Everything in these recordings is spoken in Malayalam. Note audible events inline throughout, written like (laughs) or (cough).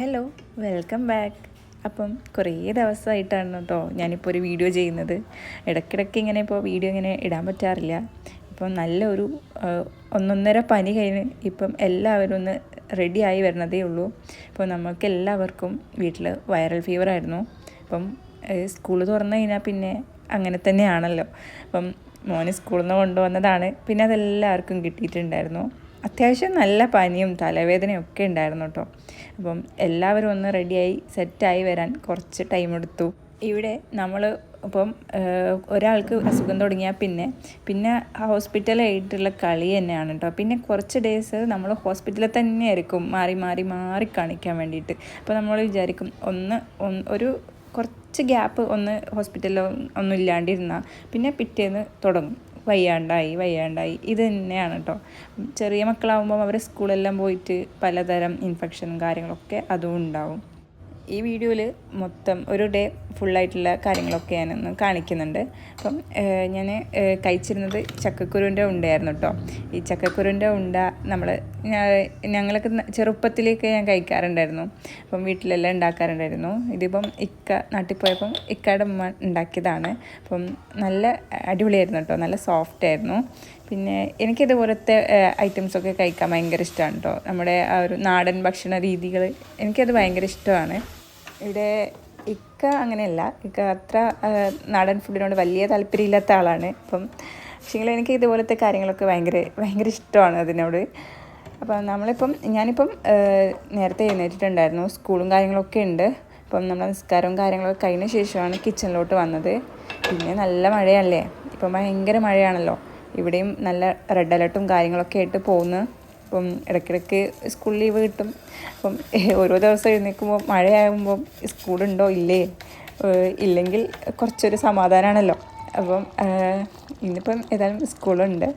ഹലോ വെൽക്കം ബാക്ക് അപ്പം കുറേ ദിവസമായിട്ടാണ് കേട്ടോ ഞാനിപ്പോൾ ഒരു വീഡിയോ ചെയ്യുന്നത്. ഇടയ്ക്കിടയ്ക്ക് ഇങ്ങനെ ഇപ്പോൾ വീഡിയോ ഇങ്ങനെ ഇടാൻ പറ്റാറില്ല. ഇപ്പം നല്ലൊരു ഒന്നൊന്നര പനി കഴിഞ്ഞ് ഇപ്പം എല്ലാവരും ഒന്ന് റെഡിയായി വരണതേ ഉള്ളൂ. ഇപ്പോൾ നമുക്ക് എല്ലാവർക്കും വീട്ടിൽ വൈറൽ ഫീവർ ആയിരുന്നു. അപ്പം സ്കൂൾ തുറന്നു കഴിഞ്ഞാൽ പിന്നെ അങ്ങനെ തന്നെയാണല്ലോ. അപ്പം മോന് സ്കൂളിൽ നിന്ന് കൊണ്ടുവന്നതാണ്. പിന്നെ അതെല്ലാവർക്കും കിട്ടിയിട്ടുണ്ടായിരുന്നു. അത്യാവശ്യം നല്ല പനിയും തലവേദനയും ഒക്കെ ഉണ്ടായിരുന്നു കേട്ടോ. അപ്പം എല്ലാവരും ഒന്ന് റെഡിയായി സെറ്റായി വരാൻ കുറച്ച് ടൈം എടുത്തു. ഇവിടെ നമ്മൾ ഇപ്പം ഒരാൾക്ക് അസുഖം തുടങ്ങിയാൽ പിന്നെ പിന്നെ ഹോസ്പിറ്റലായിട്ടുള്ള കളി തന്നെയാണ് കേട്ടോ പിന്നെ കുറച്ച് ഡേയ്സ് നമ്മൾ ഹോസ്പിറ്റലിൽ തന്നെ ആയിരിക്കും മാറി മാറി മാറി കാണിക്കാൻ വേണ്ടിയിട്ട്. അപ്പോൾ നമ്മൾ വിചാരിക്കും ഒന്ന് ഒരു കുറച്ച് ഗ്യാപ്പ് ഒന്ന് ഹോസ്പിറ്റലിൽ ഒന്നും ഇല്ലാണ്ടിരുന്നാൽ പിന്നെ പിറ്റേന്ന് തുടങ്ങും. വയ്യാണ്ടായി വയ്യാണ്ടായി. ഇത് തന്നെയാണ് കേട്ടോ ചെറിയ മക്കളാവുമ്പം അവർ സ്കൂളെല്ലാം പോയിട്ട് പലതരം ഇൻഫെക്ഷനും കാര്യങ്ങളൊക്കെ അതും ഉണ്ടാവും. ഈ വീഡിയോയിൽ മൊത്തം ഒരു ഡേ ഫുള്ളായിട്ടുള്ള കാര്യങ്ങളൊക്കെ ഞാനൊന്ന് കാണിക്കുന്നുണ്ട്. അപ്പം ഞാൻ കഴിച്ചിരുന്നത് ചക്കക്കുരുവിന്റെ ഉണ്ടായിരുന്നു കേട്ടോ ഈ ചക്കക്കുരുവിന്റെ ഉണ്ട നമ്മൾ ഞങ്ങളൊക്കെ ചെറുപ്പത്തിലേക്ക് ഞാൻ കഴിക്കാറുണ്ടായിരുന്നു. അപ്പം വീട്ടിലെല്ലാം ഉണ്ടാക്കാറുണ്ടായിരുന്നു. ഇതിപ്പം ഇക്ക നാട്ടിൽ പോയപ്പം ഇക്കയുടെ ഉമ്മ ഉണ്ടാക്കിയതാണ്. അപ്പം നല്ല അടിപൊളിയായിരുന്നു കേട്ടോ നല്ല സോഫ്റ്റ് ആയിരുന്നു. പിന്നെ എനിക്കിതുപോലത്തെ ഐറ്റംസൊക്കെ കഴിക്കാൻ ഭയങ്കര ഇഷ്ടമാണ് കേട്ടോ നമ്മുടെ ആ ഒരു നാടൻ ഭക്ഷണ രീതികൾ എനിക്കത് ഭയങ്കര ഇഷ്ടമാണ്. ഇവിടെ ഇക്ക അങ്ങനെയല്ല. ഇക്ക അത്ര നാടൻ ഫുഡിനോട് വലിയ താല്പര്യമില്ലാത്ത ആളാണ്. അപ്പം പക്ഷേ എനിക്ക് ഇതുപോലത്തെ കാര്യങ്ങളൊക്കെ ഭയങ്കര ഭയങ്കര ഇഷ്ടമാണ് അതിനോട്. അപ്പം നമ്മളിപ്പം ഞാനിപ്പം നേരത്തെ എഴുന്നേറ്റിട്ടുണ്ടായിരുന്നു. സ്കൂളും കാര്യങ്ങളൊക്കെ ഉണ്ട്. അപ്പം നമ്മൾ നിസ്കാരവും കാര്യങ്ങളൊക്കെ കഴിഞ്ഞ ശേഷമാണ് കിച്ചണിലോട്ട് വന്നത്. പിന്നെ നല്ല മഴയല്ലേ? ഇപ്പം ഭയങ്കര മഴയാണല്ലോ. ഇവിടെയും നല്ല റെഡ് അലർട്ടും കാര്യങ്ങളൊക്കെ ആയിട്ട് പോകുന്നു. അപ്പം ഇടയ്ക്കിടയ്ക്ക് സ്കൂൾ ലീവ് കിട്ടും. അപ്പം ഓരോ ദിവസം എഴുന്നേൽക്കുമ്പോൾ മഴയാകുമ്പോൾ സ്കൂളുണ്ടോ ഇല്ലേ? ഇല്ലെങ്കിൽ കുറച്ചൊരു സമാധാനമാണല്ലോ അപ്പം ഇന്നിപ്പം ഏതായാലും സ്കൂളുണ്ട്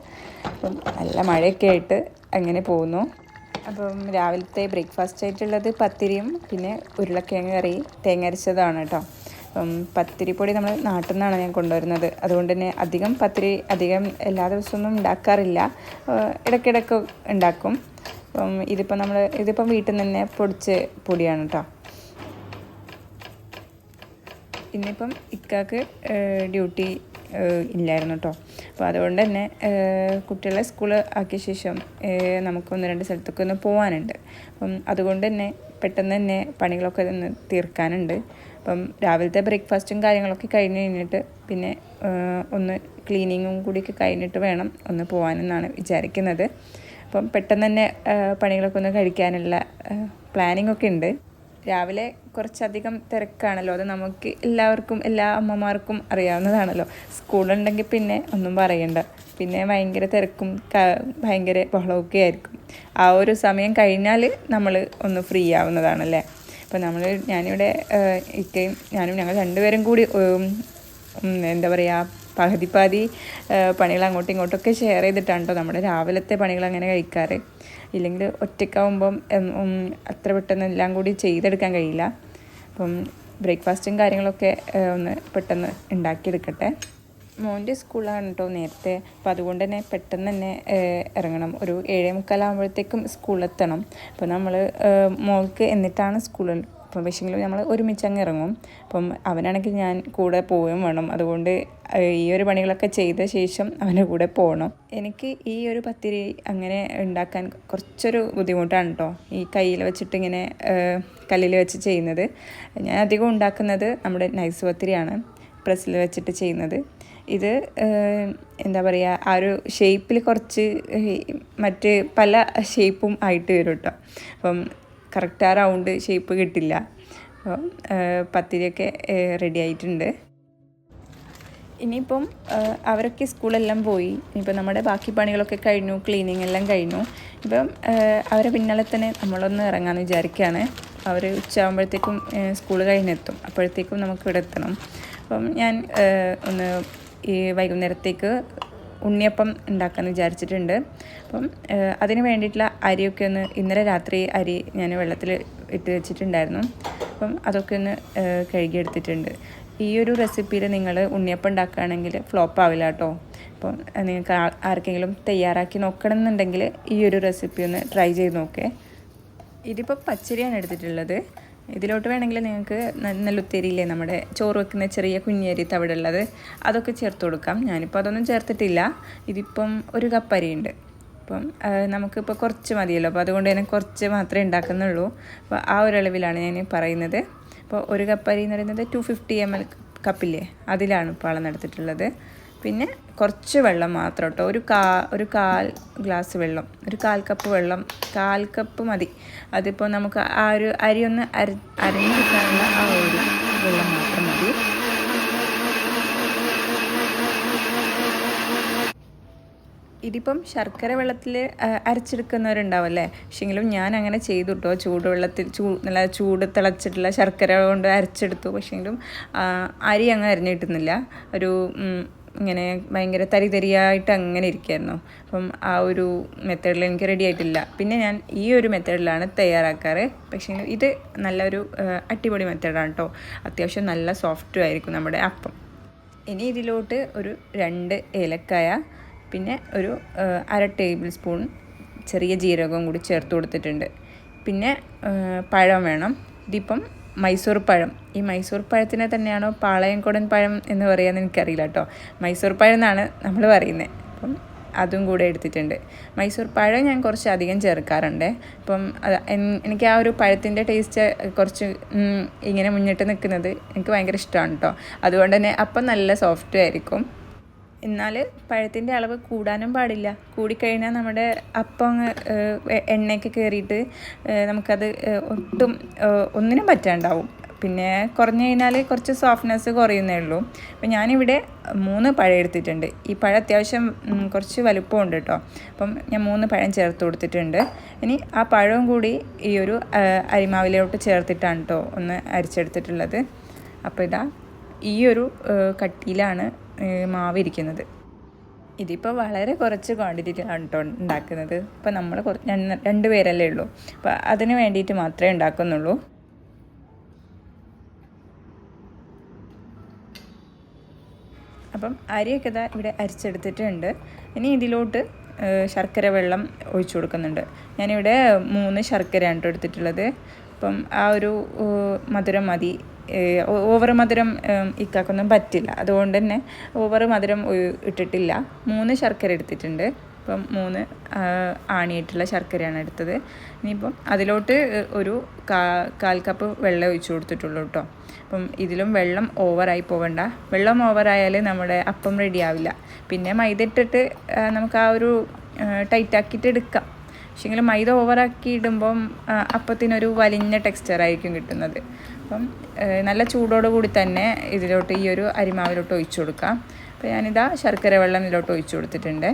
അപ്പം നല്ല മഴയൊക്കെ ആയിട്ട് അങ്ങനെ പോകുന്നു. അപ്പം രാവിലത്തെ ബ്രേക്ക്ഫാസ്റ്റ് ആയിട്ടുള്ളത് പത്തിരിയും പിന്നെ ഉരുളക്കിഴങ്ങ് കറി തേങ്ങ അരച്ചതാണ് കേട്ടോ. പത്തിരിപ്പൊടി നമ്മൾ നാട്ടിൽ നിന്നാണ് ഞാൻ കൊണ്ടുവരുന്നത്. അതുകൊണ്ട് തന്നെ അധികം പത്തിരി അധികം എല്ലാ ദിവസമൊന്നും ഉണ്ടാക്കാറില്ല. ഇടയ്ക്കിടയ്ക്ക് ഉണ്ടാക്കും. അപ്പം ഇതിപ്പം നമ്മൾ ഇതിപ്പം വീട്ടിൽ നിന്ന് തന്നെ പൊടിച്ച് പൊടിയാണ് കേട്ടോ ഇന്നിപ്പം ഇക്കാക്ക് ഡ്യൂട്ടി ഇല്ലായിരുന്നു കേട്ടോ അപ്പോൾ അതുകൊണ്ട് തന്നെ കുട്ടികളെ സ്കൂൾ ആക്കിയ ശേഷം നമുക്കൊന്ന് രണ്ട് സ്ഥലത്തൊക്കെ ഒന്ന് പോകാനുണ്ട് അപ്പം അതുകൊണ്ട് തന്നെ പെട്ടെന്ന് തന്നെ പണികളൊക്കെ ഒന്ന് തീർക്കാനുണ്ട്. അപ്പം രാവിലത്തെ ബ്രേക്ക്ഫാസ്റ്റും കാര്യങ്ങളൊക്കെ കഴിഞ്ഞ് കഴിഞ്ഞിട്ട് പിന്നെ ഒന്ന് ക്ലീനിങ്ങും കൂടിയൊക്കെ കഴിഞ്ഞിട്ട് വേണം ഒന്ന് പോകാനെന്നാണ് വിചാരിക്കുന്നത്. അപ്പം പെട്ടെന്ന് തന്നെ പണികളൊക്കെ ഒന്ന് കഴിക്കാനുള്ള പ്ലാനിംഗ് ഒക്കെ ഉണ്ട്. രാവിലെ കുറച്ചധികം തിരക്കാണല്ലോ. അത് നമുക്ക് എല്ലാവർക്കും എല്ലാ അമ്മമാർക്കും അറിയാവുന്നതാണല്ലോ. സ്കൂളുണ്ടെങ്കിൽ പിന്നെ ഒന്നും പറയണ്ട. പിന്നെ ഭയങ്കര തിരക്കും ഭയങ്കര ബഹളമൊക്കെ ആയിരിക്കും. ആ ഒരു സമയം കഴിഞ്ഞാൽ നമ്മൾ ഒന്ന് ഫ്രീ ആവുന്നതാണല്ലേ? അപ്പോൾ നമ്മൾ ഞാനിവിടെ ഇക്കയും ഞാനും ഞങ്ങൾ രണ്ടുപേരും കൂടി എന്താ പറയുക പകുതി പാതി പണികൾ അങ്ങോട്ടും ഇങ്ങോട്ടൊക്കെ ഷെയർ ചെയ്തിട്ടാണ് കേട്ടോ നമ്മുടെ രാവിലത്തെ പണികൾ അങ്ങനെ കഴിക്കാറ്. ഇല്ലെങ്കിൽ ഒറ്റയ്ക്കാവുമ്പം അത്ര പെട്ടെന്ന് എല്ലാം കൂടി ചെയ്തെടുക്കാൻ കഴിയില്ല. അപ്പം ബ്രേക്ക്ഫാസ്റ്റും കാര്യങ്ങളൊക്കെ ഒന്ന് പെട്ടെന്ന് ഉണ്ടാക്കിയെടുക്കട്ടെ. മോന്റെ സ്കൂളാണ് കേട്ടോ നേരത്തെ. അപ്പോൾ അതുകൊണ്ട് തന്നെ പെട്ടെന്ന് തന്നെ ഇറങ്ങണം. ഒരു ഏഴേ മുക്കാലാകുമ്പോഴത്തേക്കും സ്കൂളിലെത്തണം അപ്പോൾ നമ്മൾ മോൾക്ക് എന്നിട്ടാണ് സ്കൂളിൽ അപ്പം പക്ഷേങ്കിലും നമ്മൾ ഒരുമിച്ച് അങ്ങ് ഇറങ്ങും. അപ്പം അവനാണെങ്കിൽ ഞാൻ കൂടെ പോവുകയും വേണം. അതുകൊണ്ട് ഈ ഒരു പണികളൊക്കെ ചെയ്ത ശേഷം അവന്റെ കൂടെ പോകണം എനിക്ക് ഈ ഒരു പത്തിരി അങ്ങനെ ഉണ്ടാക്കാൻ കുറച്ചൊരു ബുദ്ധിമുട്ടാണ് കേട്ടോ ഈ കയ്യിൽ വെച്ചിട്ട് ഇങ്ങനെ കല്ലിൽ വെച്ച് ചെയ്യുന്നത്. ഞാൻ അധികം ഉണ്ടാക്കുന്നത് നമ്മുടെ നൈസ് പത്തിരിയാണ്. പ്രസ്സിൽ വെച്ചിട്ട് ചെയ്യുന്നത്. ഇത് എന്താ പറയുക ആ ഒരു ഷേപ്പിൽ കുറച്ച് മറ്റ് പല ഷേപ്പും ആയിട്ട് വരും കേട്ടോ അപ്പം കറക്റ്റ് ആ റൗണ്ട് ഷേപ്പ് കിട്ടില്ല. അപ്പം പത്തിരിയൊക്കെ റെഡി ആയിട്ടുണ്ട്. ഇനിയിപ്പം അവരൊക്കെ സ്കൂളെല്ലാം പോയി. ഇനിയിപ്പം നമ്മുടെ ബാക്കി പണികളൊക്കെ കഴിഞ്ഞു ക്ലീനിങ് എല്ലാം കഴിഞ്ഞു. ഇപ്പം അവരെ പിന്നാലെ തന്നെ നമ്മളൊന്ന് ഇറങ്ങാമെന്ന് വിചാരിക്കുകയാണ് അവർ ഉച്ചയാകുമ്പോഴത്തേക്കും സ്കൂൾ കഴിഞ്ഞെത്തും. അപ്പോഴത്തേക്കും നമുക്ക് ഇവിടെ എത്തണം. അപ്പം ഞാൻ ഒന്ന് ഈ വൈകുന്നേരത്തേക്ക് ഉണ്ണിയപ്പം ഉണ്ടാക്കാമെന്ന് വിചാരിച്ചിട്ടുണ്ട്. അപ്പം അതിന് വേണ്ടിയിട്ടുള്ള അരിയൊക്കെ ഒന്ന് ഇന്നലെ രാത്രി അരി ഞാൻ വെള്ളത്തിൽ ഇട്ട് വെച്ചിട്ടുണ്ടായിരുന്നു. അപ്പം അതൊക്കെ ഒന്ന് കഴുകിയെടുത്തിട്ടുണ്ട്. ഈ ഒരു റെസിപ്പിയിൽ നിങ്ങൾ ഉണ്ണിയപ്പം ഉണ്ടാക്കുകയാണെങ്കിൽ ഫ്ലോപ്പ് ആവില്ല കേട്ടോ. അപ്പം നിങ്ങൾക്ക് ആർക്കെങ്കിലും തയ്യാറാക്കി നോക്കണം എന്നുണ്ടെങ്കിൽ ഈ ഒരു റെസിപ്പി ഒന്ന് ട്രൈ ചെയ്ത് നോക്കേ. ഇതിപ്പോൾ പച്ചരിയാണ് എടുത്തിട്ടുള്ളത്. ഇതിലോട്ട് വേണമെങ്കിൽ നിങ്ങൾക്ക് ന- നല്ല ഉത്തേരിയില്ലേ നമ്മുടെ ചോറ് വെക്കുന്ന ചെറിയ കുഞ്ഞരി തവിടുള്ളത് അതൊക്കെ ചേർത്ത് കൊടുക്കാം. ഞാനിപ്പോൾ അതൊന്നും ചേർത്തിട്ടില്ല. ഇതിപ്പം ഒരു കപ്പ് അരിയുണ്ട് അപ്പം നമുക്കിപ്പോൾ കുറച്ച് മതിയല്ലോ. അപ്പോൾ അതുകൊണ്ട് തന്നെ കുറച്ച് മാത്രമേ ഉണ്ടാക്കുന്നുള്ളൂ. അപ്പോൾ ആ ഒരു അളവിലാണ് ഞാൻ പറയുന്നത്. അപ്പോൾ ഒരു കപ്പ് അരി എന്ന് പറയുന്നത് ടു ഫിഫ്റ്റി എം എൽ കപ്പില്ലേ അതിലാണ് ഇപ്പോൾ അളന്നെടുത്തിട്ടുള്ളത്. പിന്നെ കുറച്ച് വെള്ളം മാത്രം കേട്ടോ. ഒരു കാ ഒരു കാൽ ഗ്ലാസ് വെള്ളം ഒരു കാൽ കപ്പ് വെള്ളം കാൽ കപ്പ് മതി. അതിപ്പോൾ നമുക്ക് ആ ഒരു അരി ഒന്ന് അര അരഞ്ഞെടുക്കാനുള്ള ആ ഒരു വെള്ളം മാത്രം മതി. ഇതിപ്പം ശർക്കര വെള്ളത്തിൽ അരച്ചെടുക്കുന്നവരുണ്ടാവല്ലേ? പക്ഷെങ്കിലും ഞാൻ അങ്ങനെ ചെയ്തു കേട്ടോ ചൂടുവെള്ളത്തിൽ ചൂ നല്ല ചൂട് തിളച്ചിട്ടുള്ള ശർക്കര കൊണ്ട് അരച്ചെടുത്തു. പക്ഷെങ്കിലും അരി അങ്ങ് അരിഞ്ഞിട്ടുന്നില്ല. ഒരു ഇങ്ങനെ ഭയങ്കര തരി തരിയായിട്ട് അങ്ങനെ ഇരിക്കുമായിരുന്നു അപ്പം ആ ഒരു മെത്തേഡിൽ എനിക്ക് റെഡി ആയിട്ടില്ല. പിന്നെ ഞാൻ ഈ ഒരു മെത്തേഡിലാണ് തയ്യാറാക്കാറ്. പക്ഷേ ഇത് നല്ലൊരു അടിപൊളി മെത്തേഡാണ് കേട്ടോ അത്യാവശ്യം നല്ല സോഫ്റ്റ് ആയിരിക്കും നമ്മുടെ അപ്പം. ഇനി ഇതിലോട്ട് ഒരു രണ്ട് ഏലക്കായ പിന്നെ ഒരു അര ടേബിൾ സ്പൂൺ ചെറിയ ജീരകവും കൂടി ചേർത്ത് കൊടുത്തിട്ടുണ്ട്. പിന്നെ പഴം വേണം. ഇതിപ്പം മൈസൂർ പഴം. ഈ മൈസൂർ പഴത്തിനെ തന്നെയാണോ പാളയംകുടൻ പഴം എന്ന് പറയാമെന്ന് എനിക്കറിയില്ല കേട്ടോ മൈസൂർ പഴം എന്നാണ് നമ്മൾ പറയുന്നത് അപ്പം അതും കൂടെ എടുത്തിട്ടുണ്ട്. മൈസൂർ പഴം ഞാൻ കുറച്ച് അധികം ചേർക്കാറുണ്ട്. അപ്പം അത് എനിക്ക് ആ ഒരു പഴത്തിന്റെ ടേസ്റ്റ് കുറച്ച് ഇങ്ങനെ മുന്നിട്ട് നിൽക്കുന്നത് എനിക്ക് ഭയങ്കര ഇഷ്ടമാണ് കേട്ടോ അതുകൊണ്ട് തന്നെ അപ്പം നല്ല സോഫ്റ്റ് ആയിരിക്കും. എന്നാൽ പഴത്തിന്റെ അളവ് കൂടാനും പാടില്ല. കൂടിക്കഴിഞ്ഞാൽ നമ്മുടെ അപ്പം എണ്ണയൊക്കെ കയറിയിട്ട് നമുക്കത് ഒട്ടും ഒന്നിനും പറ്റാണ്ടാവും. പിന്നെ കുറഞ്ഞു കഴിഞ്ഞാൽ കുറച്ച് സോഫ്റ്റ്നെസ് കുറയുന്നേ ഉള്ളൂ. അപ്പം ഞാനിവിടെ മൂന്ന് പഴം എടുത്തിട്ടുണ്ട്. ഈ പഴം അത്യാവശ്യം കുറച്ച് വലുപ്പമുണ്ട് കേട്ടോ അപ്പം ഞാൻ മൂന്ന് പഴം ചേർത്ത് കൊടുത്തിട്ടുണ്ട്. ഇനി ആ പഴവും കൂടി ഈ ഒരു അരിമാവിലോട്ട് ചേർത്തിട്ടാണ് കേട്ടോ ഒന്ന് അരിച്ചെടുത്തിട്ടുള്ളത്. അപ്പോൾ ഇതാ ഈ ഒരു കട്ടിയിലാണ് മാവ് ഇരിക്കുന്നത് ഇതിപ്പോൾ വളരെ കുറച്ച് ക്വാണ്ടിറ്റിയിലാണ് കേട്ടോ ഉണ്ടാക്കുന്നത്. ഇപ്പോൾ നമ്മൾ രണ്ട് പേരല്ലേ ഉള്ളൂ. അപ്പോൾ അതിന് വേണ്ടിയിട്ട് മാത്രമേ ഉണ്ടാക്കുന്നുള്ളൂ. അപ്പം അരിയൊക്കെ ഇതാ ഇവിടെ അരിച്ചെടുത്തിട്ടുണ്ട്. ഇനി ഇതിലോട്ട് ശർക്കര വെള്ളം ഒഴിച്ചു കൊടുക്കുന്നുണ്ട്. ഞാനിവിടെ മൂന്ന് ശർക്കരയാണ് എടുത്തിട്ടുള്ളത്. അപ്പം ആ ഒരു മധുരം മതി. ഓവർ മധുരം ഇക്കാക്കൊന്നും പറ്റില്ല. അതുകൊണ്ട് തന്നെ ഓവർ മധുരം ഇട്ടിട്ടില്ല. മൂന്ന് ശർക്കര എടുത്തിട്ടുണ്ട്. ഇപ്പം മൂന്ന് ആണിയിട്ടുള്ള ശർക്കരയാണ് എടുത്തത്. ഇനിയിപ്പം അതിലോട്ട് ഒരു കാ കാൽ കപ്പ് വെള്ളം ഒഴിച്ചു കൊടുത്തിട്ടുള്ളൂ കേട്ടോ അപ്പം ഇതിലും വെള്ളം ഓവറായി പോകണ്ട വെള്ളം ഓവറായാൽ നമ്മുടെ അപ്പം റെഡിയാവില്ല പിന്നെ മൈദ ഇട്ടിട്ട് നമുക്ക് ആ ഒരു ടൈറ്റാക്കിയിട്ട് എടുക്കാം. പക്ഷേങ്കിൽ മൈദ ഓവറാക്കി ഇടുമ്പം അപ്പത്തിനൊരു വലിഞ്ഞ ടെക്സ്ചറായിരിക്കും കിട്ടുന്നത്. അപ്പം നല്ല ചൂടോട് കൂടി തന്നെ ഇതിലോട്ട് ഈ ഒരു അരിമാവിലോട്ട് ഒഴിച്ചു കൊടുക്കാം. അപ്പോൾ ഞാനിതാ ശർക്കര വെള്ളം ഇതിലോട്ട് ഒഴിച്ചു കൊടുത്തിട്ടുണ്ട്.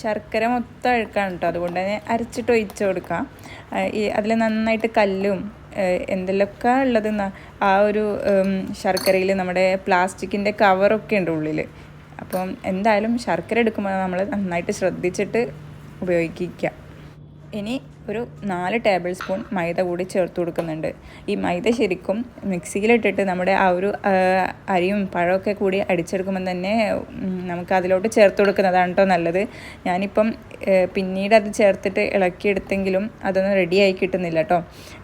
ശർക്കര മൊത്തം അഴുക്കാണ് കേട്ടോ അതുകൊണ്ട് തന്നെ അരച്ചിട്ട് ഒഴിച്ചു കൊടുക്കാം. ഈ അതിൽ നന്നായിട്ട് കല്ലും എന്തെല്ലാം ഉള്ളത് ആ ഒരു ശർക്കരയിൽ നമ്മുടെ പ്ലാസ്റ്റിക്കിന്റെ കവറൊക്കെ ഉണ്ട് ഉള്ളിൽ അപ്പം എന്തായാലും ശർക്കര എടുക്കുമ്പോൾ നമ്മൾ നന്നായിട്ട് ശ്രദ്ധിച്ചിട്ട് ഉപയോഗിക്കുക. ഇനി ഒരു നാല് ടേബിൾ സ്പൂൺ മൈദ കൂടി ചേർത്ത് കൊടുക്കുന്നുണ്ട്. ഈ മൈദ ശരിക്കും മിക്സിയിലിട്ടിട്ട് നമ്മുടെ ആ ഒരു അരിയും പഴമൊക്കെ കൂടി അടിച്ചെടുക്കുമ്പോൾ തന്നെ നമുക്ക് അതിലോട്ട് ചേർത്ത് കൊടുക്കുന്നതാണ് കേട്ടോ നല്ലത്. ഞാനിപ്പം പിന്നീട് അത് ചേർത്തിട്ട് ഇളക്കിയെടുത്തെങ്കിലും അതൊന്നും റെഡിയായി കിട്ടുന്നില്ല കേട്ടോ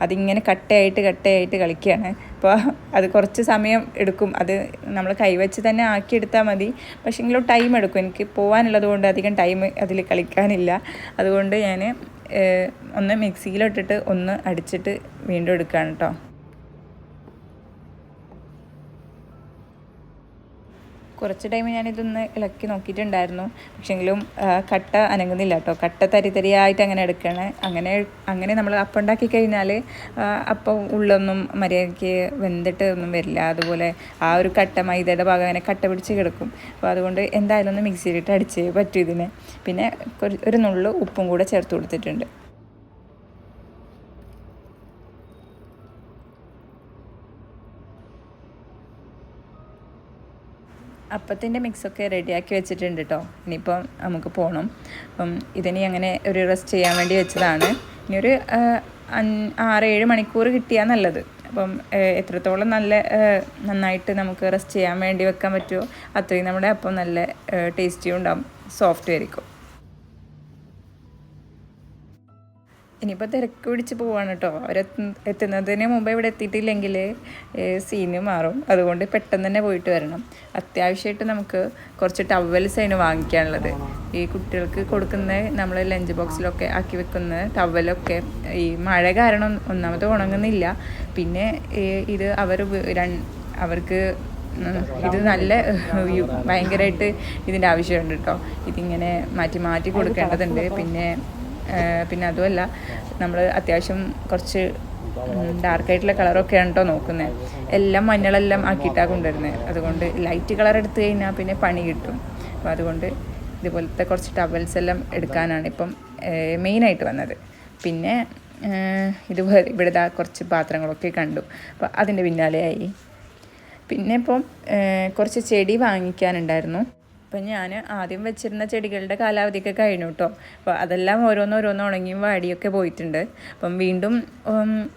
അതിങ്ങനെ കട്ടയായിട്ട് കട്ടയായിട്ട് കളിക്കുകയാണ്. അപ്പോൾ അത് കുറച്ച് സമയം എടുക്കും. അത് നമ്മൾ കൈവച്ച് തന്നെ ആക്കിയെടുത്താൽ മതി. പക്ഷേങ്കിലും ടൈം എടുക്കും. എനിക്ക് പോകാനുള്ളത് കൊണ്ട് അധികം ടൈം അതിൽ കളിക്കാനില്ല. അതുകൊണ്ട് ഞാൻ ഒന്ന് മിക്സിയിലിട്ടിട്ട് ഒന്ന് അടിച്ചിട്ട് വീണ്ടും എടുക്കുകയാണ് കേട്ടോ കുറച്ച് ടൈം ഞാനിതൊന്ന് ഇളക്കി നോക്കിയിട്ടുണ്ടായിരുന്നു. പക്ഷെങ്കിലും കട്ട അനങ്ങുന്നില്ല കേട്ടോ കട്ട തരി തരിയായിട്ട് അങ്ങനെ എടുക്കണേ. അങ്ങനെ അങ്ങനെ നമ്മൾ അപ്പം ഉണ്ടാക്കി കഴിഞ്ഞാൽ അപ്പം ഉള്ളൊന്നും മര്യാദയ്ക്ക് വെന്തിട്ട് ഒന്നും വരില്ല. അതുപോലെ ആ ഒരു കട്ട മൈദയുടെ ഭാഗം അങ്ങനെ കട്ട പിടിച്ച് കിടക്കും. അപ്പോൾ അതുകൊണ്ട് എന്തായാലും ഒന്ന് മിക്സിയിലിട്ട് അടിച്ചേ പറ്റൂ ഇതിന്. പിന്നെ ഒരു നുള്ളു ഉപ്പും കൂടെ ചേർത്ത് കൊടുത്തിട്ടുണ്ട്. അപ്പത്തിന്റെ മിക്സൊക്കെ റെഡിയാക്കി വെച്ചിട്ടുണ്ട് കേട്ടോ ഇനിയിപ്പം നമുക്ക് പോകണം അപ്പം ഇതിനി അങ്ങനെ ഒരു റെസ്റ്റ് ചെയ്യാൻ വേണ്ടി വെച്ചതാണ്. ഇനി ഒരു ആറ് ഏഴ് മണിക്കൂർ കിട്ടിയാൽ നല്ലത്. അപ്പം എത്രത്തോളം നല്ല നന്നായിട്ട് നമുക്ക് റെസ്റ്റ് ചെയ്യാൻ വേണ്ടി വെക്കാൻ പറ്റുമോ അത്രയും നമ്മുടെ അപ്പം നല്ല ടേസ്റ്റിയും ഉണ്ടാവും. സോഫ്റ്റ് ആയിരിക്കും. ഇനിയിപ്പോൾ തിരക്ക് പിടിച്ച് പോവാണ് കേട്ടോ അവർ എത്തുന്നതിന് മുമ്പ് ഇവിടെ എത്തിയിട്ടില്ലെങ്കിൽ സീന് മാറും. അതുകൊണ്ട് പെട്ടെന്ന് തന്നെ പോയിട്ട് വരണം. അത്യാവശ്യമായിട്ട് നമുക്ക് കുറച്ച് ടവൽസ് അതിന് വാങ്ങിക്കാനുള്ളത്. ഈ കുട്ടികൾക്ക് കൊടുക്കുന്ന നമ്മൾ ലഞ്ച് ബോക്സിലൊക്കെ ആക്കി വെക്കുന്ന ടവലൊക്കെ ഈ മഴ കാരണം ഒന്നാമത് ഉണങ്ങുന്നില്ല. പിന്നെ ഇത് അവർ അവർക്ക് ഇത് നല്ല ഭയങ്കരമായിട്ട് ഇതിന്റെ ആവശ്യമുണ്ട് കേട്ടോ ഇതിങ്ങനെ മാറ്റി മാറ്റി കൊടുക്കേണ്ടതുണ്ട്. പിന്നെ പിന്നെ അതുമല്ല നമ്മൾ അത്യാവശ്യം കുറച്ച് ഡാർക്കായിട്ടുള്ള കളറൊക്കെയാണ് കേട്ടോ നോക്കുന്നത് എല്ലാം മഞ്ഞളെല്ലാം ആക്കിയിട്ടാണ് കൊണ്ടുവരുന്നത് അതുകൊണ്ട് ലൈറ്റ് കളർ എടുത്തു കഴിഞ്ഞാൽ പിന്നെ പണി കിട്ടും. അപ്പോൾ അതുകൊണ്ട് ഇതുപോലത്തെ കുറച്ച് ടവൽസ് എല്ലാം എടുക്കാനാണ് ഇപ്പം മെയിനായിട്ട് വന്നത്. പിന്നെ ഇതുപോലെ ഇവിടെ കുറച്ച് പാത്രങ്ങളൊക്കെ കണ്ടു. അപ്പോൾ അതിന്റെ പിന്നാലെയായി. പിന്നെ ഇപ്പം കുറച്ച് ചെടി വാങ്ങിക്കാനുണ്ടായിരുന്നു. അപ്പം ഞാൻ ആദ്യം വെച്ചിരുന്ന ചെടികളുടെ കാലാവധിയൊക്കെ കഴിഞ്ഞു കേട്ടോ അപ്പോൾ അതെല്ലാം ഓരോന്നോരോന്ന് ഉണങ്ങിയും വാടിയൊക്കെ പോയിട്ടുണ്ട്. അപ്പം വീണ്ടും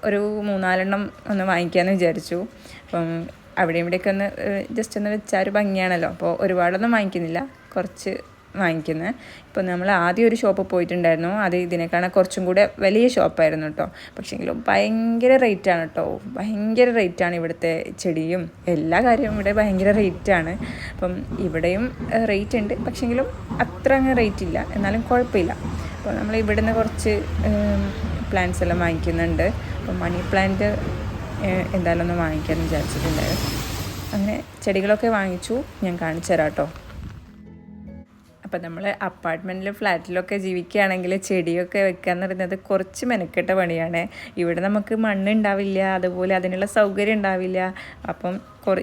ഒരു മൂന്നാലെണ്ണം ഒന്ന് വാങ്ങിക്കാമെന്ന് വിചാരിച്ചു. അപ്പം അവിടെ ഇവിടെയൊക്കെ ഒന്ന് ജസ്റ്റ് ഒന്ന് വെച്ചാൽ ഒരു ഭംഗിയാണല്ലോ. അപ്പോൾ ഒരുപാടൊന്നും വാങ്ങിക്കുന്നില്ല. കുറച്ച് വാങ്ങിക്കുന്നത് ഇപ്പോൾ നമ്മൾ ആദ്യം ഒരു ഷോപ്പ് പോയിട്ടുണ്ടായിരുന്നു. അത് ഇതിനേക്കാളും കുറച്ചും കൂടെ വലിയ ഷോപ്പായിരുന്നു കേട്ടോ പക്ഷേങ്കിലും ഭയങ്കര റേറ്റാണ് കേട്ടോ ഭയങ്കര റേറ്റാണ് ഇവിടുത്തെ ചെടിയും. എല്ലാ കാര്യവും ഇവിടെ ഭയങ്കര റേറ്റാണ് അപ്പം ഇവിടെയും റേറ്റ് ഉണ്ട്. പക്ഷേങ്കിലും അത്ര അങ്ങ് റേറ്റ് ഇല്ല. എന്നാലും കുഴപ്പമില്ല. അപ്പോൾ നമ്മൾ ഇവിടുന്ന് കുറച്ച് പ്ലാന്റ്സ് എല്ലാം വാങ്ങിക്കുന്നുണ്ട്. അപ്പം മണി പ്ലാന്റ് എന്തായാലും ഒന്ന് വാങ്ങിക്കാമെന്ന് വിചാരിച്ചിട്ടുണ്ടായിരുന്നു. അങ്ങനെ ചെടികളൊക്കെ വാങ്ങിച്ചു. ഞാൻ കാണിച്ചു തരാം കേട്ടോ അപ്പം നമ്മൾ അപ്പാർട്ട്മെന്റിലും ഫ്ലാറ്റിലൊക്കെ ജീവിക്കുകയാണെങ്കിൽ ചെടിയൊക്കെ വെക്കുക എന്ന് പറയുന്നത് കുറച്ച് മെനക്കെട്ട പണിയാണ്. ഇവിടെ നമുക്ക് മണ്ണ് ഉണ്ടാവില്ല അതുപോലെ അതിനുള്ള സൗകര്യം ഉണ്ടാവില്ല. അപ്പം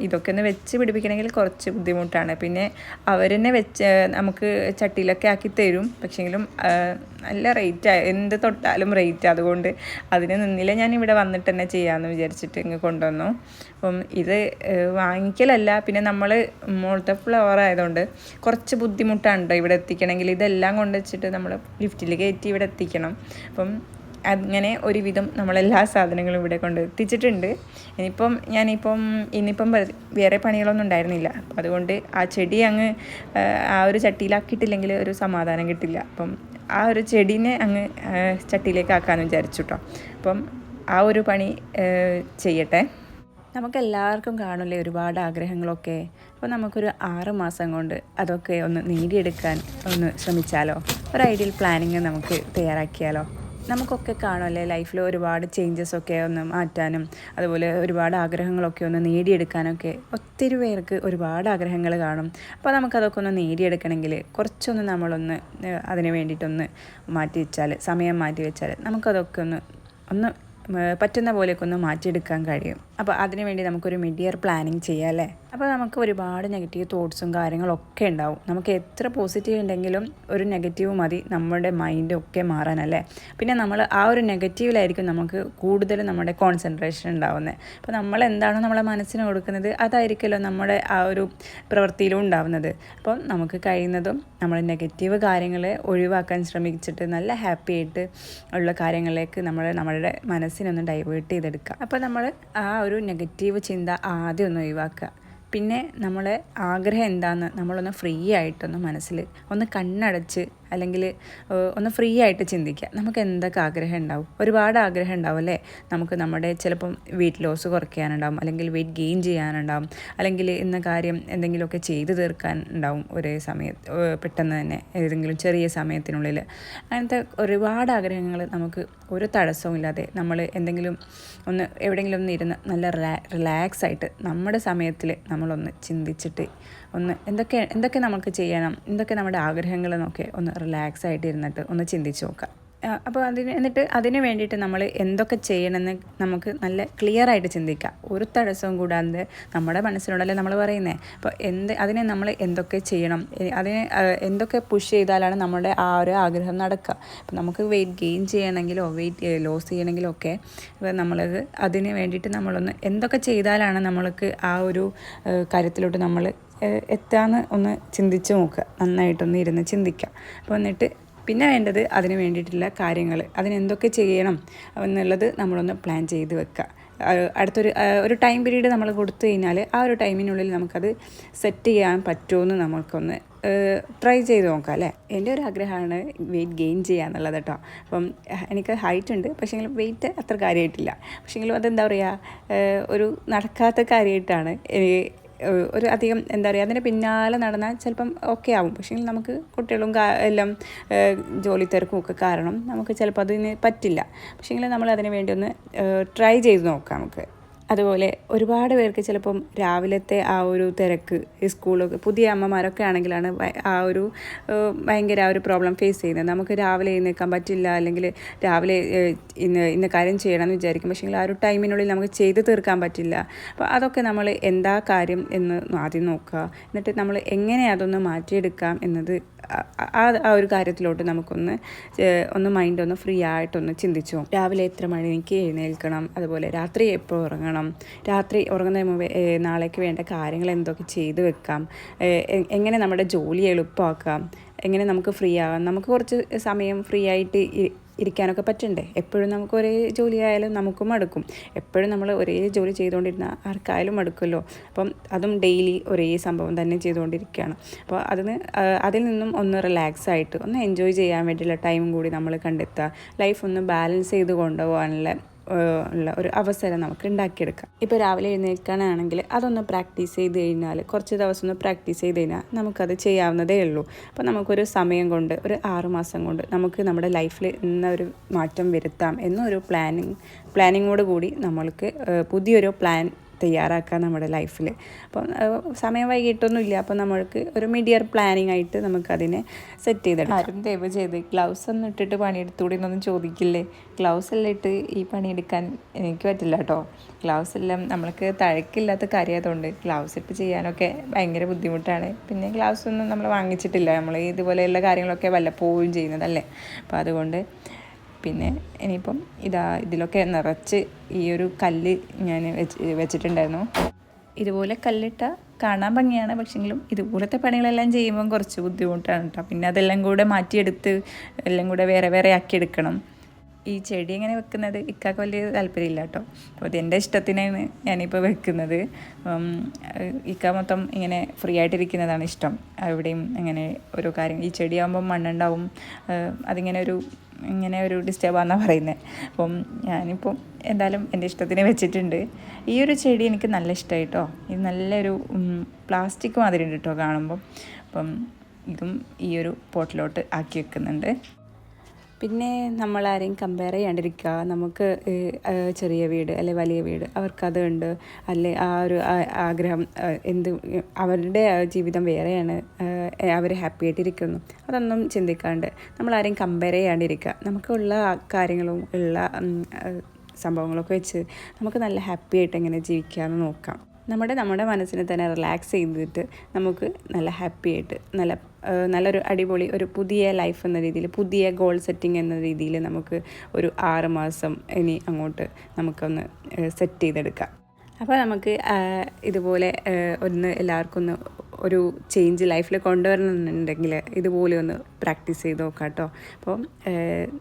ഇതൊക്കെ ഒന്ന് വെച്ച് പിടിപ്പിക്കണമെങ്കിൽ കുറച്ച് ബുദ്ധിമുട്ടാണ്. പിന്നെ അവർ തന്നെ വെച്ച് നമുക്ക് ചട്ടിയിലൊക്കെ ആക്കി തരും. പക്ഷേങ്കിലും നല്ല റേറ്റ് എന്ത് തൊട്ടാലും റേറ്റ് അതുകൊണ്ട് അതിന് നിന്നില്ല ഞാൻ ഇവിടെ വന്നിട്ട് തന്നെ ചെയ്യാമെന്ന് വിചാരിച്ചിട്ട് ഇങ്ങ് കൊണ്ടുവന്നു. അപ്പം ഇത് വാങ്ങിക്കലല്ല. പിന്നെ നമ്മൾ മോളത്തെ ഫ്ലവർ ആയതുകൊണ്ട് കുറച്ച് ബുദ്ധിമുട്ടാണ് ട്ടോ ഇവിടെ എത്തിക്കണമെങ്കിൽ. ഇതെല്ലാം കൊണ്ട് വെച്ചിട്ട് നമ്മൾ ലിഫ്റ്റിൽ കയറ്റി ഇവിടെ എത്തിക്കണം. അപ്പം അങ്ങനെ ഒരുവിധം നമ്മളെല്ലാ സാധനങ്ങളും ഇവിടെ കൊണ്ട് എത്തിച്ചിട്ടുണ്ട്. ഇനിയിപ്പം ഞാനിപ്പം ഇനിയിപ്പം വേറെ പണികളൊന്നും ഉണ്ടായിരുന്നില്ല. അപ്പം അതുകൊണ്ട് ആ ചെടി അങ്ങ് ആ, ഒരു ചട്ടിയിലാക്കിയിട്ടില്ലെങ്കിൽ ഒരു സമാധാനം കിട്ടില്ല. അപ്പം ആ ഒരു ചെടീനെ അങ്ങ് ചട്ടിയിലേക്ക് ആക്കാമെന്ന് വിചാരിച്ചു കേട്ടോ അപ്പം ആ ഒരു പണി ചെയ്യട്ടെ. നമുക്കെല്ലാവർക്കും കാണില്ലേ ഒരുപാട് ആഗ്രഹങ്ങളൊക്കെ? അപ്പോൾ നമുക്കൊരു ആറ് മാസം കൊണ്ട് അതൊക്കെ ഒന്ന് നേടിയെടുക്കാൻ ഒന്ന് ശ്രമിച്ചാലോ? ഒരു ഐഡിയൽ പ്ലാനിങ് നമുക്ക് തയ്യാറാക്കിയാലോ? നമുക്കൊക്കെ കാണുമല്ലേ? ലൈഫിൽ ഒരുപാട് ചേഞ്ചസ് ഒക്കെ ഒന്ന് മാറ്റാനും അതുപോലെ ഒരുപാട് ആഗ്രഹങ്ങളൊക്കെ ഒന്ന് നേടിയെടുക്കാനൊക്കെ ഒത്തിരി പേർക്ക് ഒരുപാട് ആഗ്രഹങ്ങൾ കാണും. അപ്പോൾ നമുക്കതൊക്കെ ഒന്ന് നേടിയെടുക്കണമെങ്കിൽ കുറച്ചൊന്ന് നമ്മളൊന്ന് അതിന് വേണ്ടിയിട്ടൊന്ന് മാറ്റി വെച്ചാൽ സമയം മാറ്റി വെച്ചാൽ നമുക്കതൊക്കെ ഒന്ന് ഒന്ന് പറ്റുന്ന പോലെയൊക്കെ ഒന്ന് മാറ്റിയെടുക്കാൻ കഴിയും. അപ്പോൾ അതിനുവേണ്ടി നമുക്കൊരു മിഡ് ഇയർ പ്ലാനിങ് ചെയ്യാം അല്ലേ? അപ്പോൾ നമുക്ക് ഒരുപാട് നെഗറ്റീവ് തോട്ട്സും കാര്യങ്ങളൊക്കെ ഉണ്ടാവും. നമുക്ക് എത്ര പോസിറ്റീവ് ഉണ്ടെങ്കിലും ഒരു നെഗറ്റീവ് മതി നമ്മുടെ മൈൻഡ് ഒക്കെ മാറാനല്ലേ പിന്നെ നമ്മൾ ആ ഒരു നെഗറ്റീവിലായിരിക്കും നമുക്ക് കൂടുതൽ നമ്മുടെ കോൺസെൻട്രേഷൻ ഉണ്ടാവുന്നത് അപ്പോൾ നമ്മൾ എന്താണോ നമ്മളെ മനസ്സിന് കൊടുക്കുന്നത് അതായിരിക്കുമല്ലോ നമ്മുടെ ആ ഒരു പ്രവൃത്തിയിലും ഉണ്ടാവുന്നത്. അപ്പോൾ നമുക്ക് കഴിയുന്നതും നമ്മൾ നെഗറ്റീവ് കാര്യങ്ങളെ ഒഴിവാക്കാൻ ശ്രമിച്ചിട്ട് നല്ല ഹാപ്പി ആയിട്ട് ഉള്ള കാര്യങ്ങളിലേക്ക് നമ്മൾ നമ്മുടെ മനസ്സിനൊന്ന് ഡൈവേർട്ട് ചെയ്തെടുക്കുക. അപ്പോൾ നമ്മൾ ആ ഒരു നെഗറ്റീവ് ചിന്ത ആദ്യം ഒന്ന് ഒഴിവാക്കുക. പിന്നെ നമ്മളെ ആഗ്രഹം എന്താണെന്ന് നമ്മളൊന്ന് ഫ്രീ ആയിട്ടൊന്ന് മനസ്സിൽ ഒന്ന് കണ്ണടച്ച് അല്ലെങ്കിൽ ഒന്ന് ഫ്രീ ആയിട്ട് ചിന്തിക്കുക. നമുക്ക് എന്തൊക്കെ ആഗ്രഹം ഉണ്ടാവും? ഒരുപാട് ആഗ്രഹം ഉണ്ടാവും അല്ലേ? നമുക്ക് നമ്മുടെ ചിലപ്പം വെയിറ്റ് ലോസ് കുറയ്ക്കാനുണ്ടാവും അല്ലെങ്കിൽ വെയിറ്റ് ഗെയിൻ ചെയ്യാനുണ്ടാവും അല്ലെങ്കിൽ ഇന്ന കാര്യം എന്തെങ്കിലുമൊക്കെ ചെയ്തു തീർക്കാൻ ഉണ്ടാവും ഒരേ സമയത്ത് പെട്ടെന്ന് തന്നെ ഏതെങ്കിലും ചെറിയ സമയത്തിനുള്ളിൽ. അങ്ങനത്തെ ഒരുപാട് ആഗ്രഹങ്ങൾ നമുക്ക് ഒരു തടസ്സവും ഇല്ലാതെ നമ്മൾ എന്തെങ്കിലും ഒന്ന് എവിടെയെങ്കിലും ഒന്ന് ഇരുന്ന് നല്ല റിലാ റിലാക്സ് ആയിട്ട് നമ്മുടെ സമയത്തിൽ നമ്മളൊന്ന് ചിന്തിച്ചിട്ട് ഒന്ന് എന്തൊക്കെ എന്തൊക്കെ നമുക്ക് ചെയ്യണം എന്തൊക്കെ നമ്മുടെ ആഗ്രഹങ്ങൾ എന്നൊക്കെ ഒന്ന് റിലാക്സ് ആയിട്ട് ഇരുന്നിട്ട് ഒന്ന് ചിന്തിച്ച് നോക്കാം. അപ്പോൾ അതിന് എന്നിട്ട് അതിന് വേണ്ടിയിട്ട് നമ്മൾ എന്തൊക്കെ ചെയ്യണമെന്ന് നമുക്ക് നല്ല ക്ലിയർ ആയിട്ട് ചിന്തിക്കാം. ഒരു തടസ്സവും കൂടാതെ നമ്മുടെ മനസ്സിനോടല്ലേ നമ്മൾ പറയുന്നത് അപ്പോൾ എന്ത് അതിനെ നമ്മൾ എന്തൊക്കെ ചെയ്യണം അതിനെ എന്തൊക്കെ പുഷ് ചെയ്താലാണ് നമ്മുടെ ആ ഒരു ആഗ്രഹം നടക്കുക. അപ്പോൾ നമുക്ക് വെയിറ്റ് ഗെയിൻ ചെയ്യണമെങ്കിലോ വെയിറ്റ് ലോസ് ചെയ്യണമെങ്കിലോ ഒക്കെ നമ്മളത് അതിന് വേണ്ടിയിട്ട് നമ്മളൊന്ന് എന്തൊക്കെ ചെയ്താലാണ് നമ്മൾക്ക് ആ ഒരു കാര്യത്തിലോട്ട് നമ്മൾ എത്താന്ന് ഒന്ന് ചിന്തിച്ച് നോക്കുക നന്നായിട്ടൊന്ന് ഇരുന്ന് ചിന്തിക്കുക അപ്പോൾ എന്നിട്ട് പിന്നെ വേണ്ടത് അതിന് വേണ്ടിയിട്ടുള്ള കാര്യങ്ങൾ അതിനെന്തൊക്കെ ചെയ്യണം എന്നുള്ളത് നമ്മളൊന്ന് പ്ലാൻ ചെയ്ത് വെക്കുക അടുത്തൊരു ഒരു ടൈം പീരീഡ് നമ്മൾ കൊടുത്തു കഴിഞ്ഞാൽ ആ ഒരു ടൈമിനുള്ളിൽ നമുക്കത് സെറ്റ് ചെയ്യാൻ പറ്റുമെന്ന് നമുക്കൊന്ന് ട്രൈ ചെയ്ത് നോക്കാം അല്ലേ? എന്റെ ഒരു ആഗ്രഹമാണ് വെയിറ്റ് ഗെയിൻ ചെയ്യുക എന്നുള്ളത് കേട്ടോ അപ്പം എനിക്ക് ഹൈറ്റ് ഉണ്ട്. പക്ഷേങ്കിലും വെയിറ്റ് അത്ര കാര്യമായിട്ടില്ല പക്ഷേങ്കിലും അതെന്താ പറയുക ഒരു നടക്കാത്ത കാര്യമായിട്ടാണ് ഒരു അധികം എന്താ പറയുക അതിന്റെ പിന്നാലെ നടന്നാൽ ചിലപ്പം ഓക്കെ ആവും. പക്ഷേ നമുക്ക് കുട്ടികളും എല്ലാം ജോലി തിരക്കും ഒക്കെ കാരണം നമുക്ക് ചിലപ്പോൾ അതിന് പറ്റില്ല. പക്ഷേങ്കിൽ നമ്മൾ അതിന് വേണ്ടി ഒന്ന് ട്രൈ ചെയ്ത് നോക്കാം നമുക്ക്. അതുപോലെ ഒരുപാട് പേർക്ക് ചിലപ്പം രാവിലത്തെ ആ ഒരു തിരക്ക് ഈ സ്കൂളൊക്കെ പുതിയ അമ്മമാരൊക്കെ ആണെങ്കിലാണ് ആ ഒരു ഭയങ്കര ആ ഒരു പ്രോബ്ലം ഫേസ് ചെയ്യുന്നത്. നമുക്ക് രാവിലെ എഴുന്നേൽക്കാൻ പറ്റില്ല അല്ലെങ്കിൽ രാവിലെ ഇന്ന് ഇന്ന കാര്യം ചെയ്യണമെന്ന് വിചാരിക്കും. പക്ഷേ ആ ഒരു ടൈമിനുള്ളിൽ നമുക്ക് ചെയ്ത് തീർക്കാൻ പറ്റില്ല. അപ്പോൾ അതൊക്കെ നമ്മൾ എന്താ കാര്യം എന്ന് ആദ്യം നോക്കുക. എന്നിട്ട് നമ്മൾ എങ്ങനെ അതൊന്ന് മാറ്റിയെടുക്കാം എന്നത് ആ- ആ ഒരു കാര്യത്തിലോട്ട് നമുക്കൊന്ന് ഒന്ന് മൈൻഡ് ഒന്ന് ഫ്രീ ആയിട്ടൊന്ന് ചിന്തിച്ചു. രാവിലെ എത്ര മണിക്ക് എഴുന്നേൽക്കണം? അതുപോലെ രാത്രി എപ്പോൾ ഉറങ്ങണം? രാത്രി ഉറങ്ങുന്നതിന് മുമ്പ് നാളേക്ക് വേണ്ട കാര്യങ്ങൾ എന്തൊക്കെ ചെയ്ത് വെക്കാം. എങ്ങനെ നമ്മുടെ ജോലി എളുപ്പമാക്കാം. എങ്ങനെ നമുക്ക് ഫ്രീ ആവാം. നമുക്ക് കുറച്ച് സമയം ഫ്രീ ആയിട്ട് ഇരിക്കാനൊക്കെ പറ്റണ്ടേ? എപ്പോഴും നമുക്ക് ഒരേ ജോലി ആയാലും നമുക്കും മടുക്കും. എപ്പോഴും നമ്മൾ ഒരേ ജോലി ചെയ്തുകൊണ്ടിരുന്ന ആർക്കായാലും മടുക്കുമല്ലോ. അപ്പം അതും ഡെയിലി ഒരേ സംഭവം തന്നെ ചെയ്തുകൊണ്ടിരിക്കുകയാണ്. അപ്പോൾ അതിന് അതിൽ നിന്നും ഒന്ന് റിലാക്സ് ആയിട്ട് ഒന്ന് എൻജോയ് ചെയ്യാൻ വേണ്ടിയുള്ള ടൈം കൂടി നമ്മൾ കണ്ടെത്തുക. ലൈഫ് ഒന്ന് ബാലൻസ് ചെയ്ത് കൊണ്ടുപോകാനുള്ള ഉള്ള ഒരു അവസരം നമുക്ക് ഉണ്ടാക്കിയെടുക്കാം. ഇപ്പോൾ രാവിലെ എഴുന്നേൽക്കാനാണെങ്കിൽ അതൊന്ന് പ്രാക്ടീസ് ചെയ്ത് കഴിഞ്ഞാൽ കുറച്ച് ദിവസം ഒന്ന് പ്രാക്ടീസ് ചെയ്ത് കഴിഞ്ഞാൽ നമുക്കത് ചെയ്യാവുന്നതേ ഉള്ളൂ. അപ്പോൾ നമുക്കൊരു സമയം കൊണ്ട് ഒരു ആറുമാസം കൊണ്ട് നമുക്ക് നമ്മുടെ ലൈഫിൽ ഇന്നൊരു മാറ്റം വരുത്താം എന്നൊരു പ്ലാനിങ് പ്ലാനിങ്ങോട് കൂടി നമ്മൾക്ക് പുതിയൊരു പ്ലാൻ തയ്യാറാക്കാം നമ്മുടെ ലൈഫിൽ അപ്പം സമയം വൈകിട്ടൊന്നുമില്ല. അപ്പം നമ്മൾക്ക് ഒരു മിഡിയർ പ്ലാനിങ് ആയിട്ട് നമുക്കതിനെ സെറ്റ് ചെയ്തെടുക്കാം. ആരും ദയവ് ചെയ്ത് ഗ്ലൗസ് ഒന്നും ഇട്ടിട്ട് പണിയെടുത്തുകൂടി എന്നൊന്നും ചോദിക്കില്ലേ? ഗ്ലൗസ് എല്ലാം ഇട്ട് ഈ പണിയെടുക്കാൻ എനിക്ക് പറ്റില്ല കേട്ടോ ഗ്ലൗസ് എല്ലാം നമ്മൾക്ക് തഴക്കില്ലാത്ത കാര്യമായതുകൊണ്ട് ഗ്ലൗസ് ഇട്ട് ചെയ്യാനൊക്കെ ഭയങ്കര ബുദ്ധിമുട്ടാണ്. പിന്നെ ഗ്ലൗസ് ഒന്നും നമ്മൾ വാങ്ങിച്ചിട്ടില്ല. നമ്മൾ ഇതുപോലെയുള്ള കാര്യങ്ങളൊക്കെ വല്ലപ്പോഴും ചെയ്യുന്നതല്ലേ. അപ്പോൾ അതുകൊണ്ട് പിന്നെ ഇനിയിപ്പം ഇതാ ഇതിലൊക്കെ നിറച്ച് ഈ ഒരു കല്ല് ഞാൻ വെച്ച് വെച്ചിട്ടുണ്ടായിരുന്നു. ഇതുപോലെ കല്ലിട്ട കാണാൻ ഭംഗിയാണ് പക്ഷെങ്കിലും ഇതുപോലത്തെ പണികളെല്ലാം ചെയ്യുമ്പം കുറച്ച് ബുദ്ധിമുട്ടാണ് കേട്ടോ പിന്നെ അതെല്ലാം കൂടെ മാറ്റിയെടുത്ത് എല്ലാം കൂടെ വേറെ വേറെ ആക്കി എടുക്കണം. ഈ ചെടി എങ്ങനെ വെക്കുന്നത് ഇക്കാക്ക് വലിയ താല്പര്യമില്ല കേട്ടോ. അപ്പോൾ അതെന്റെ ഇഷ്ടത്തിനാണ് ഞാനിപ്പോൾ വെക്കുന്നത്. ഇക്ക മൊത്തം ഇങ്ങനെ ഫ്രീ ആയിട്ടിരിക്കുന്നതാണ് ഇഷ്ടം. അവിടെയും അങ്ങനെ ഓരോ കാര്യം. ഈ ചെടിയാകുമ്പം മണ്ണുണ്ടാവും. അതിങ്ങനെ ഒരു ഇങ്ങനെ ഒരു ഡിസ്റ്റർബാന്നാണ് പറയുന്നത് അപ്പം ഞാനിപ്പോൾ എന്തായാലും എന്റെ ഇഷ്ടത്തിന് വെച്ചിട്ടുണ്ട്. ഈ ഒരു ചെടി എനിക്ക് നല്ല ഇഷ്ടമായി കേട്ടോ. ഇത് നല്ലൊരു പ്ലാസ്റ്റിക് മാതിരി ഉണ്ട് കേട്ടോ കാണുമ്പം. അപ്പം ഇതും ഈ ഒരു പോട്ടിലോട്ട് ആക്കി വെക്കുന്നുണ്ട്. പിന്നെ നമ്മൾ ആരെയും കമ്പയർ ചെയ്യാണ്ടിരിക്കുക. നമുക്ക് ചെറിയ വീട് അല്ലെ വലിയ വീട് അവർക്കത് ഉണ്ട്. അല്ലെ ആ ഒരു ആഗ്രഹം എന്ത് അവരുടെ ജീവിതം വേറെയാണ്. അവർ ഹാപ്പി ആയിട്ടിരിക്കുന്നു. അതൊന്നും ചിന്തിക്കാണ്ട് നമ്മൾ ആരെയും കമ്പയർ ചെയ്യാണ്ടിരിക്കുക. നമുക്കുള്ള കാര്യങ്ങളും ഉള്ള സംഭവങ്ങളൊക്കെ വെച്ച് നമുക്ക് നല്ല ഹാപ്പി ആയിട്ട് എങ്ങനെ ജീവിക്കാമെന്ന് നോക്കാം. നമ്മുടെ നമ്മുടെ മനസ്സിനെ തന്നെ റിലാക്സ് ചെയ്തിട്ട് നമുക്ക് നല്ല ഹാപ്പി ആയിട്ട് നല്ല നല്ലൊരു അടിപൊളി ഒരു പുതിയ ലൈഫ് എന്ന രീതിയിൽ പുതിയ ഗോൾ സെറ്റിംഗ് എന്ന രീതിയിൽ നമുക്ക് ഒരു ആറ് മാസം ഇനി അങ്ങോട്ട് നമുക്കൊന്ന് സെറ്റ് ചെയ്തെടുക്കാം. അപ്പോൾ നമുക്ക് ഇതുപോലെ ഒന്ന് എല്ലാവർക്കും ഒന്ന് ഒരു ചേഞ്ച് ലൈഫിൽ കൊണ്ടുവരണമെന്നുണ്ടെങ്കിൽ ഇതുപോലെ ഒന്ന് പ്രാക്ടീസ് ചെയ്ത് നോക്കാം കേട്ടോ അപ്പം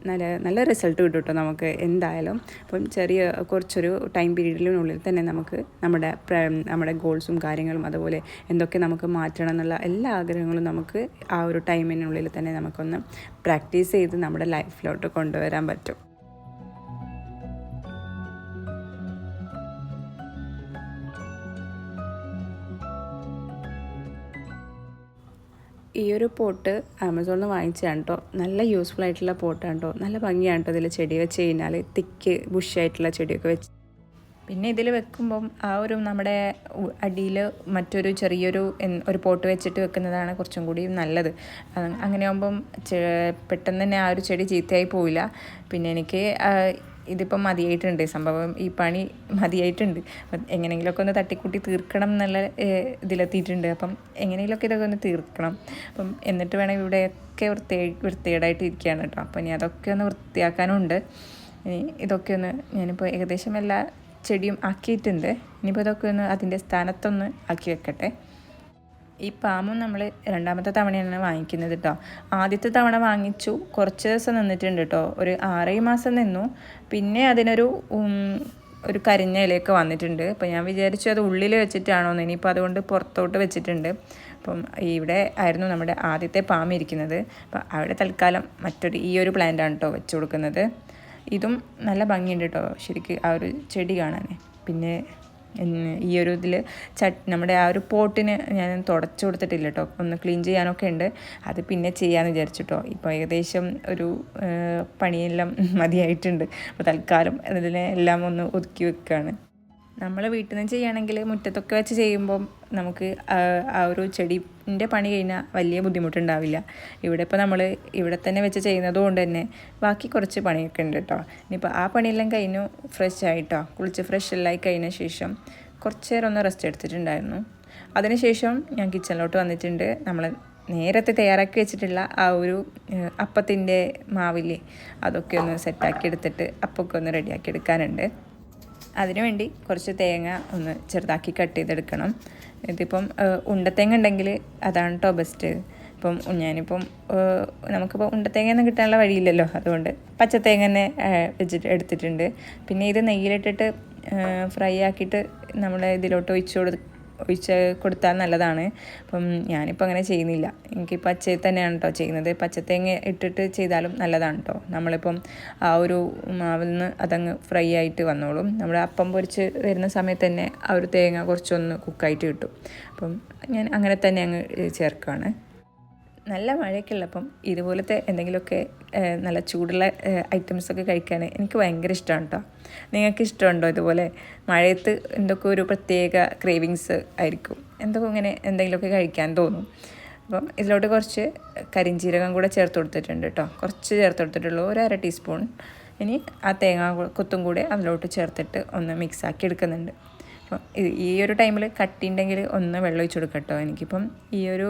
നല്ല നല്ല റിസൾട്ട് കിട്ടും കേട്ടോ നമുക്ക് എന്തായാലും. അപ്പം ചെറിയ കുറച്ചൊരു ടൈം പീരീഡിനുള്ളിൽ തന്നെ നമുക്ക് നമ്മുടെ നമ്മുടെ ഗോൾസും കാര്യങ്ങളും അതുപോലെ എന്തൊക്കെ നമുക്ക് മാറ്റണം എന്നുള്ള എല്ലാ ആഗ്രഹങ്ങളും നമുക്ക് ആ ഒരു ടൈമിനുള്ളിൽ തന്നെ നമുക്കൊന്ന് പ്രാക്ടീസ് ചെയ്ത് നമ്മുടെ ലൈഫിലോട്ട് കൊണ്ടുവരാൻ പറ്റും. ഈ ഒരു പോട്ട് ആമസോണിൽ നിന്ന് വാങ്ങിച്ചതാണ് കേട്ടോ നല്ല യൂസ്ഫുൾ ആയിട്ടുള്ള പോട്ടാണ് കേട്ടോ നല്ല ഭംഗിയാണ് കേട്ടോ ഇതിൽ ചെടി വെച്ച് കഴിഞ്ഞാൽ തിക്ക് ബുഷായിട്ടുള്ള ചെടിയൊക്കെ വെച്ച്. പിന്നെ ഇതിൽ വെക്കുമ്പം ആ ഒരു നമ്മുടെ അടിയിൽ മറ്റൊരു ചെറിയൊരു ഒരു പോട്ട് വെച്ചിട്ട് വെക്കുന്നതാണ് കുറച്ചും കൂടി നല്ലത്. അങ്ങനെയാകുമ്പം പെട്ടെന്ന് തന്നെ ആ ഒരു ചെടി ചീത്തയായി പോവില്ല. പിന്നെ എനിക്ക് ഇതിപ്പം മതിയായിട്ടുണ്ട്. സംഭവം ഈ പണി മതിയായിട്ടുണ്ട്. എങ്ങനെയെങ്കിലുമൊക്കെ ഒന്ന് തട്ടിക്കൂട്ടി തീർക്കണം എന്നുള്ള ഇതിലെത്തിയിട്ടുണ്ട്. അപ്പം എങ്ങനെയെങ്കിലുമൊക്കെ ഇതൊക്കെ ഒന്ന് തീർക്കണം. അപ്പം എന്നിട്ട് വേണം ഇവിടെയൊക്കെ വൃത്തി വൃത്തികേടായിട്ട് ഇരിക്കുകയാണ് കേട്ടോ. അപ്പം ഇനി അതൊക്കെ ഒന്ന് വൃത്തിയാക്കാനുണ്ട്. ഇനി ഇതൊക്കെ ഒന്ന് ഞാനിപ്പോൾ ഏകദേശം എല്ലാ ചെടിയും ആക്കിയിട്ടുണ്ട്. ഇനിയിപ്പോൾ ഇതൊക്കെ ഒന്ന് അതിന്റെ സ്ഥാനത്തൊന്ന് ആക്കി വെക്കട്ടെ. ഈ പാമ്പും നമ്മൾ രണ്ടാമത്തെ തവണയാണ് വാങ്ങിക്കുന്നത് കേട്ടോ ആദ്യത്തെ തവണ വാങ്ങിച്ചു. കുറച്ച് ദിവസം നിന്നിട്ടുണ്ട് കേട്ടോ ഒരു ആറേഴ് മാസം നിന്നു. പിന്നെ അതിനൊരു ഒരു കരിഞ്ഞ ഇലയൊക്കെ വന്നിട്ടുണ്ട്. അപ്പോൾ ഞാൻ വിചാരിച്ചു അത് ഉള്ളിൽ വെച്ചിട്ടാണോ എന്ന്. ഇനിയിപ്പോൾ അതുകൊണ്ട് പുറത്തോട്ട് വെച്ചിട്ടുണ്ട്. അപ്പം ഇവിടെ ആയിരുന്നു നമ്മുടെ ആദ്യത്തെ പാമ്പ് ഇരിക്കുന്നത്. അപ്പം അവിടെ തൽക്കാലം മറ്റൊരു ഈ ഒരു പ്ലാന്റാണ് കേട്ടോ വെച്ച് കൊടുക്കുന്നത്. ഇതും നല്ല ഭംഗിയുണ്ട് കേട്ടോ ശരിക്ക് ആ ഒരു ചെടി കാണാൻ പിന്നെ ഈ ഒരു ഇതിൽ ചട്ട് നമ്മുടെ ആ ഒരു പോട്ടിന് ഞാൻ തുടച്ചു കൊടുത്തിട്ടില്ല കേട്ടോ ഒന്ന് ക്ലീൻ ചെയ്യാനൊക്കെ ഉണ്ട്. അത് പിന്നെ ചെയ്യാമെന്ന് വിചാരിച്ചിട്ടോ ഇപ്പോൾ ഏകദേശം ഒരു പണിയെല്ലാം (laughs) മതിയായിട്ടുണ്ട്. അപ്പോൾ തൽക്കാലം അതിനെ എല്ലാം ഒന്ന് ഒതുക്കി വെക്കുകയാണ് നമ്മൾ വീട്ടിൽ നിന്ന് ചെയ്യുകയാണെങ്കിൽ മുറ്റത്തൊക്കെ വെച്ച് ചെയ്യുമ്പം നമുക്ക് ആ ഒരു ചെടീന്റെ പണി കഴിഞ്ഞാൽ വലിയ ബുദ്ധിമുട്ടുണ്ടാവില്ല. ഇവിടെ ഇപ്പോൾ നമ്മൾ ഇവിടെ തന്നെ വെച്ച് ചെയ്യുന്നത് കൊണ്ട് തന്നെ ബാക്കി കുറച്ച് പണിയൊക്കെ ഉണ്ട് കേട്ടോ. ഇനിയിപ്പോൾ ആ പണിയെല്ലാം കഴിഞ്ഞു ഫ്രഷ് ആയിട്ടോ കുളിച്ച് ഫ്രഷ് എല്ലാം കഴിഞ്ഞ ശേഷം കുറച്ച് നേരം ഒന്ന് റെസ്റ്റ് എടുത്തിട്ടുണ്ടായിരുന്നു. അതിനുശേഷം ഞാൻ കിച്ചണിലോട്ട് വന്നിട്ടുണ്ട്. നമ്മൾ നേരത്തെ തയ്യാറാക്കി വെച്ചിട്ടുള്ള ആ ഒരു അപ്പത്തിന്റെ മാവില്ലേ അതൊക്കെ ഒന്ന് സെറ്റാക്കി എടുത്തിട്ട് അപ്പൊക്കെ ഒന്ന് റെഡിയാക്കി എടുക്കാനുണ്ട്. അതിനുവേണ്ടി കുറച്ച് തേങ്ങ ഒന്ന് ചെറുതാക്കി കട്ട് ചെയ്തെടുക്കണം. ഇതിപ്പം ഉണ്ടത്തേങ്ങ ഉണ്ടെങ്കിൽ അതാണ് കേട്ടോ ബെസ്റ്റ് ഇപ്പം ഞാനിപ്പം നമുക്കിപ്പോൾ ഉണ്ടത്തേങ്ങ ഒന്നും കിട്ടാനുള്ള വഴിയില്ലല്ലോ. അതുകൊണ്ട് പച്ചത്തേങ്ങ തന്നെ വെച്ചിട്ട് എടുത്തിട്ടുണ്ട്. പിന്നെ ഇത് നെയ്യിലിട്ടിട്ട് ഫ്രൈ ആക്കിയിട്ട് നമ്മൾ ഇതിലോട്ട് ഒഴിച്ച് കൊടു ഒഴിച്ച് കൊടുത്താൽ നല്ലതാണ്. അപ്പം ഞാനിപ്പോൾ അങ്ങനെ ചെയ്യുന്നില്ല. എനിക്ക് പച്ച തന്നെയാണ് കേട്ടോ ചെയ്യുന്നത്. പച്ചത്തേങ്ങ ഇട്ടിട്ട് ചെയ്താലും നല്ലതാണ് കേട്ടോ നമ്മളിപ്പം ആ ഒരു മാവിൽ നിന്ന് അതങ്ങ് ഫ്രൈ ആയിട്ട് വന്നോളും. നമ്മൾ അപ്പം പൊരിച്ച് വരുന്ന സമയത്ത് തന്നെ ആ ഒരു തേങ്ങ കുറച്ചൊന്ന് കുക്കായിട്ട് കിട്ടും. അപ്പം ഞാൻ അങ്ങനെ തന്നെ അങ്ങ് ചേർക്കുകയാണ് നല്ല മഴയൊക്കെ ഉള്ളപ്പം ഇതുപോലത്തെ എന്തെങ്കിലുമൊക്കെ നല്ല ചൂടുള്ള ഐറ്റംസൊക്കെ കഴിക്കാൻ എനിക്ക് ഭയങ്കര ഇഷ്ടമാണ് കേട്ടോ നിങ്ങൾക്ക് ഇഷ്ടമുണ്ടോ ഇതുപോലെ? മഴയത്ത് എന്തൊക്കെ ഒരു പ്രത്യേക ക്രേവിങ്സ് ആയിരിക്കും? എന്തൊക്കെ ഇങ്ങനെ എന്തെങ്കിലുമൊക്കെ കഴിക്കാൻ തോന്നും? അപ്പം ഇതിലോട്ട് കുറച്ച് കരിഞ്ചീരകം കൂടെ ചേർത്ത് കൊടുത്തിട്ടുണ്ട് കേട്ടോ. കുറച്ച് ചേർത്ത് കൊടുത്തിട്ടുള്ളൂ. ഒരു അര ടീസ്പൂൺ ഇനി ആ തേങ്ങ കൊത്തും കൂടെ അതിലോട്ട് ചേർത്തിട്ട് ഒന്ന് മിക്സാക്കി എടുക്കുന്നുണ്ട്. അപ്പം ഈ ഒരു ടൈമിൽ കട്ടി ഉണ്ടെങ്കിൽ ഒന്ന് വെള്ളം ഒഴിച്ചു കൊടുക്കട്ടോ എനിക്കിപ്പം ഈ ഒരു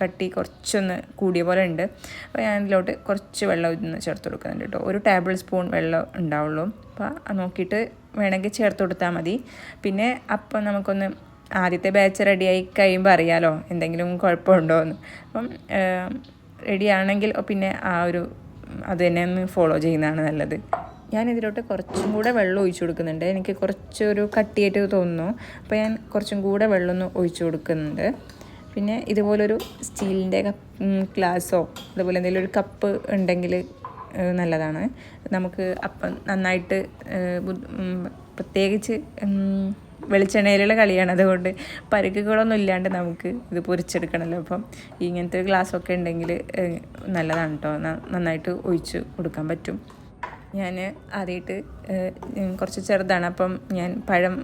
കട്ടി കുറച്ചൊന്ന് കൂടിയ പോലെ ഉണ്ട് അപ്പോൾ ഞാൻ ഇതിലോട്ട് കുറച്ച് വെള്ളം ഒന്ന് ചേർത്ത് കൊടുക്കുന്നുണ്ട് കേട്ടോ ഒരു ടേബിൾ സ്പൂൺ വെള്ളം ഉണ്ടാവുള്ളൂ. അപ്പോൾ നോക്കിയിട്ട് വേണമെങ്കിൽ ചേർത്ത് കൊടുത്താൽ മതി. പിന്നെ അപ്പം നമുക്കൊന്ന് ആദ്യത്തെ ബാച്ച് റെഡിയായി കഴിയുമ്പോൾ അറിയാലോ എന്തെങ്കിലും കുഴപ്പമുണ്ടോ എന്ന്. അപ്പം റെഡിയാണെങ്കിൽ പിന്നെ ആ ഒരു അത് തന്നെ ഒന്ന് ഫോളോ ചെയ്യുന്നതാണ് നല്ലത്. ഞാൻ ഇതിലോട്ട് കുറച്ചും കൂടെ വെള്ളം ഒഴിച്ചു കൊടുക്കുന്നുണ്ട്. എനിക്ക് കുറച്ചൊരു കട്ടിയായിട്ട് തോന്നുന്നു. അപ്പോൾ ഞാൻ കുറച്ചും കൂടെ വെള്ളം ഒന്ന് ഒഴിച്ചു കൊടുക്കുന്നുണ്ട്. പിന്നെ ഇതുപോലൊരു സ്റ്റീലിന്റെ ഗ്ലാസ്സോ അതുപോലെ എന്തെങ്കിലും ഒരു കപ്പ് ഉണ്ടെങ്കിൽ നല്ലതാണ്. നമുക്ക് അപ്പം നന്നായിട്ട് പ്രത്യേകിച്ച് വെളിച്ചെണ്ണയിലുള്ള കളിയാണ്. അതുകൊണ്ട് പരുക്കുകളൊന്നും ഇല്ലാണ്ട് നമുക്ക് ഇത് പൊരിച്ചെടുക്കണമല്ലോ അപ്പം ഇങ്ങനത്തെ ഗ്ലാസ്സൊക്കെ ഉണ്ടെങ്കിൽ നല്ലതാണ് കേട്ടോ നന്നായിട്ട് ഒഴിച്ച് കൊടുക്കാൻ പറ്റും. ഞാൻ ആദ്യമായിട്ട് കുറച്ച് ചെറുതാണ്. അപ്പം ഞാൻ പഴം